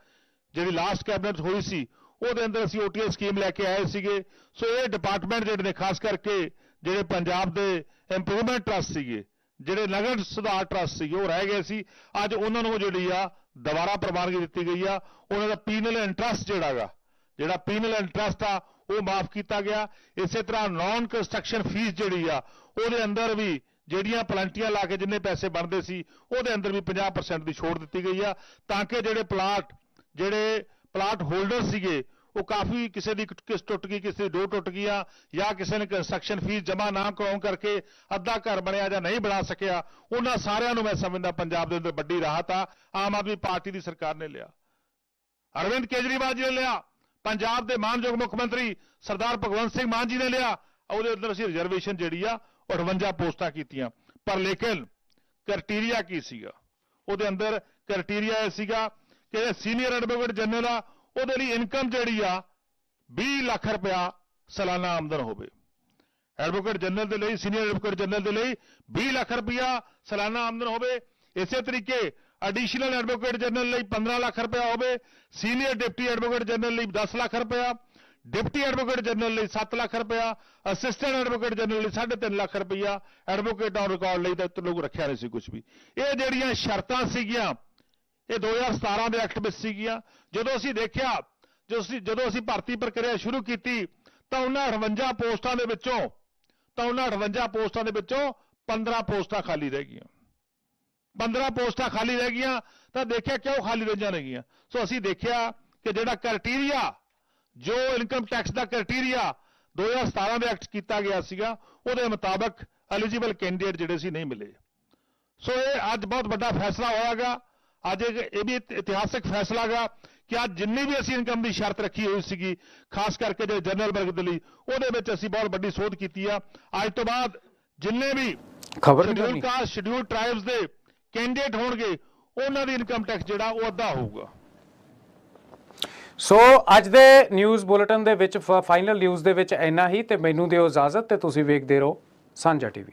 Speaker 8: ਜਿਹੜੀ ਲਾਸਟ ਕੈਬਨਿਟ ਹੋਈ ਸੀ, ਉਹਦੇ ਅੰਦਰ ਅਸੀਂ OTS ਸਕੀਮ ਲੈ ਕੇ ਆਏ ਸੀਗੇ। ਸੋ ਇਹ ਡਿਪਾਰਟਮੈਂਟ ਜਿਹੜੇ ਨੇ, ਖਾਸ ਕਰਕੇ ਜਿਹੜੇ ਪੰਜਾਬ ਦੇ ਇੰਪਰੂਵਮੈਂਟ ਟਰਸਟ ਸੀਗੇ, ਜਿਹੜੇ ਨਗਰ ਸੁਧਾਰ ਟਰਸਟ ਸੀਗੇ, ਉਹ ਰਹਿ ਗਏ ਸੀ। ਅੱਜ ਉਹਨਾਂ ਨੂੰ ਜਿਹੜੀ ਆ, ਦੁਬਾਰਾ ਪ੍ਰਵਾਨਗੀ ਦਿੱਤੀ ਗਈ ਆ। ਉਹਨਾਂ ਦਾ ਪੀਨਲ ਇੰਟਰਸਟ ਜਿਹੜਾਗਾ ਜਿਹੜਾ ਪੀਨਲ ਇੰਟਰਸਟ ਆ, ਉਹ ਮਾਫ ਕੀਤਾ ਗਿਆ। ਇਸੇ ਤਰ੍ਹਾਂ ਨਾਨ ਕੰਸਟਰਕਸ਼ਨ ਫੀਸ ਜਿਹੜੀ ਆ, ਉਹਦੇ ਅੰਦਰ ਵੀ ਜਿਹੜੀਆਂ ਪਲੰਟੀਆਂ ਲਾ ਕੇ ਜਿੰਨੇ ਪੈਸੇ ਬਣਦੇ ਸੀ, ਉਹਦੇ ਅੰਦਰ ਵੀ 50% ਦੀ ਛੋਟ ਦਿੱਤੀ ਗਈ ਆ, ਤਾਂ ਕਿ ਜਿਹੜੇ ਪਲਾਟ ਜਿਹੜੇ ਪਲਾਟ ਹੋਲਡਰ ਸੀਗੇ, ਉਹ ਕਾਫੀ ਕਿਸੇ ਦੀ ਕਿਸ ਟੁੱਟ ਗਈ, ਕਿਸੇ ਦੀ ਦੋ ਟੁੱਟ ਗਈਆਂ ਜਾਂ ਕਿਸੇ ਨੇ ਕੰਸਟਰਕਸ਼ਨ ਫੀਸ ਜਮ੍ਹਾਂ ਨਾ ਕਰਾਉਣ ਕਰਕੇ ਅੱਧਾ ਘਰ ਬਣਿਆ ਜਾਂ ਨਹੀਂ ਬਣਾ ਸਕਿਆ, ਉਹਨਾਂ ਸਾਰਿਆਂ ਨੂੰ ਮੈਂ ਸਮਝਦਾ ਪੰਜਾਬ ਦੇ ਅੰਦਰ ਵੱਡੀ ਰਾਹਤ ਆ, ਆਮ ਆਦਮੀ ਪਾਰਟੀ ਦੀ ਸਰਕਾਰ ਨੇ ਲਿਆ। ਅਰਵਿੰਦ ਕੇਜਰੀਵਾਲ ਜੀ ਨੇ ਲਿਆ, ਪੰਜਾਬ ਦੇ ਮਾਨਯੋਗ ਮੁੱਖ ਮੰਤਰੀ ਸਰਦਾਰ ਭਗਵੰਤ ਸਿੰਘ ਮਾਨ ਜੀ ਨੇ ਲਿਆ, ਉਹਦੇ ਅੰਦਰ ਅਸੀਂ ਰਿਜ਼ਰਵੇਸ਼ਨ ਜਿਹੜੀ ਆ 58 ਪੋਸਟਾਂ ਕੀਤੀਆਂ। ਪਰ ਲੇਕਿਨ ਕ੍ਰਾਈਟੇਰੀਆ ਕੀ ਸੀਗਾ? ਉਹਦੇ ਅੰਦਰ ਕ੍ਰਾਈਟੇਰੀਆ ਇਹ ਸੀਗਾ ਕਿ ਸੀਨੀਅਰ ਐਡਵੋਕੇਟ ਜਨਰਲ ਆ, ਉਹਦੇ ਲਈ ਇਨਕਮ ਜਿਹੜੀ ਆ 20 ਲੱਖ ਰੁਪਇਆ ਸਾਲਾਨਾ ਆਮਦਨ ਹੋਵੇ। ਐਡਵੋਕੇਟ ਜਨਰਲ ਦੇ ਲਈ, ਸੀਨੀਅਰ ਐਡਵੋਕੇਟ ਜਨਰਲ ਦੇ ਲਈ 20 ਲੱਖ ਰੁਪਇਆ ਸਾਲਾਨਾ ਆਮਦਨ ਹੋਵੇ। ਇਸੇ ਤਰੀਕੇ ਐਡੀਸ਼ਨਲ ਐਡਵੋਕੇਟ ਜਨਰਲ ਲਈ 15 ਲੱਖ ਰੁਪਇਆ ਹੋਵੇ ਸੀਨੀਅਰ ਡਿਪਟੀ ਐਡਵੋਕੇਟ ਜਨਰਲ ਲਈ 10 ਲੱਖ ਰੁਪਇਆ ਡਿਪਟੀ ਐਡਵੋਕੇਟ ਜਨਰਲ ਲਈ 7 ਲੱਖ ਰੁਪਇਆ, ਅਸਿਸਟੈਂਟ ਐਡਵੋਕੇਟ ਜਨਰਲ ਲਈ 3.5 ਲੱਖ ਰੁਪਇਆ, ਐਡਵੋਕੇਟ ਔਨ ਰਿਕਾਰਡ ਲਈ ਤਾਂ ਲੋਕ ਰੱਖਿਆ ਨਹੀਂ ਸੀ ਕੁਝ ਵੀ। ਇਹ ਜਿਹੜੀਆਂ ਸ਼ਰਤਾਂ ਸੀਗੀਆਂ, ਇਹ 2017 ਦੇ ਐਕਟ ਵਿੱਚ ਸੀਗੀਆਂ। ਜਦੋਂ ਅਸੀਂ ਦੇਖਿਆ ਜਦੋਂ ਅਸੀਂ ਜਦੋਂ ਅਸੀਂ ਭਰਤੀ ਪ੍ਰਕਿਰਿਆ ਸ਼ੁਰੂ ਕੀਤੀ, ਤਾਂ ਉਹਨਾਂ 58 ਪੋਸਟਾਂ ਦੇ ਵਿੱਚੋਂ, ਤਾਂ ਉਹਨਾਂ 58 ਪੋਸਟਾਂ ਦੇ ਵਿੱਚੋਂ 15 ਪੋਸਟਾਂ ਖਾਲੀ ਰਹਿ ਗਈਆਂ। 15 ਪੋਸਟਾਂ ਖਾਲੀ ਰਹਿ ਗਈਆਂ, ਤਾਂ ਦੇਖਿਆ ਕਿਉਂ ਖਾਲੀ ਰਹੀਆਂ ਨੇਗੀਆਂ? ਸੋ ਅਸੀਂ ਦੇਖਿਆ ਕਿ ਜਿਹੜਾ ਕ੍ਰਾਈਟੇਰੀਆ ਜੋ ਇਨਕਮ ਟੈਕਸ ਦਾ ਕ੍ਰਾਈਟੇਰੀਆ 2017 ਦੇ ਐਕਟ ਕੀਤਾ ਗਿਆ ਸੀਗਾ ਉਹਦੇ ਮੁਤਾਬਕ ਐਲੀਜੀਬਲ ਕੈਂਡੀਡੇਟ ਜਿਹੜੇ ਸੀ ਨਹੀਂ ਮਿਲੇ। ਸੋ ਇਹ ਅੱਜ ਬਹੁਤ ਵੱਡਾ ਫੈਸਲਾ ਹੋਇਆਗਾ। ਅੱਜ ਇਹ ਵੀ ਇਤ- ਇਤਿਹਾਸਕ ਫੈਸਲਾ ਗਾ ਕਿ ਅੱਜ ਜਿੰਨੀ ਵੀ ਅਸੀਂ ਇਨਕਮ ਦੀ ਸ਼ਰਤ ਰੱਖੀ ਹੋਈ ਸੀਗੀ ਖਾਸ ਕਰਕੇ ਜਿਹੜੇ ਜਨਰਲ ਵਰਗ ਦੇ ਲਈ ਉਹਦੇ ਵਿੱਚ ਅਸੀਂ ਬਹੁਤ ਵੱਡੀ ਸੋਧ ਕੀਤੀ ਆ। ਅੱਜ ਤੋਂ ਬਾਅਦ ਜਿੰਨੇ ਵੀ
Speaker 1: ਖਬਰ ਨਹੀਂ
Speaker 8: ਸ਼ਡਿਊਲ ਕਾਸਟ ਸ਼ਡਿਊਲ ਟ੍ਰਾਈਬਸ ਦੇ ਕੈਂਡੀਡੇਟ ਹੋਣਗੇ ਉਹਨਾਂ ਦੀ ਇਨਕਮ ਟੈਕਸ ਜਿਹੜਾ ਉਹ ਅੱਧਾ ਹੋਊਗਾ।
Speaker 1: ਸੋ ਅੱਜ ਦੇ ਨਿਊਜ਼ ਬੁਲੇਟਿਨ ਦੇ ਵਿੱਚ ਫਾਈਨਲ ਨਿਊਜ਼ ਦੇ ਵਿੱਚ ਇੰਨਾ ਹੀ, ਤੇ ਮੈਨੂੰ ਦਿਓ ਇਜਾਜ਼ਤ ਤੇ ਤੁਸੀਂ ਵੇਖਦੇ ਰਹੋ ਸਾਂਝਾ ਟੀਵੀ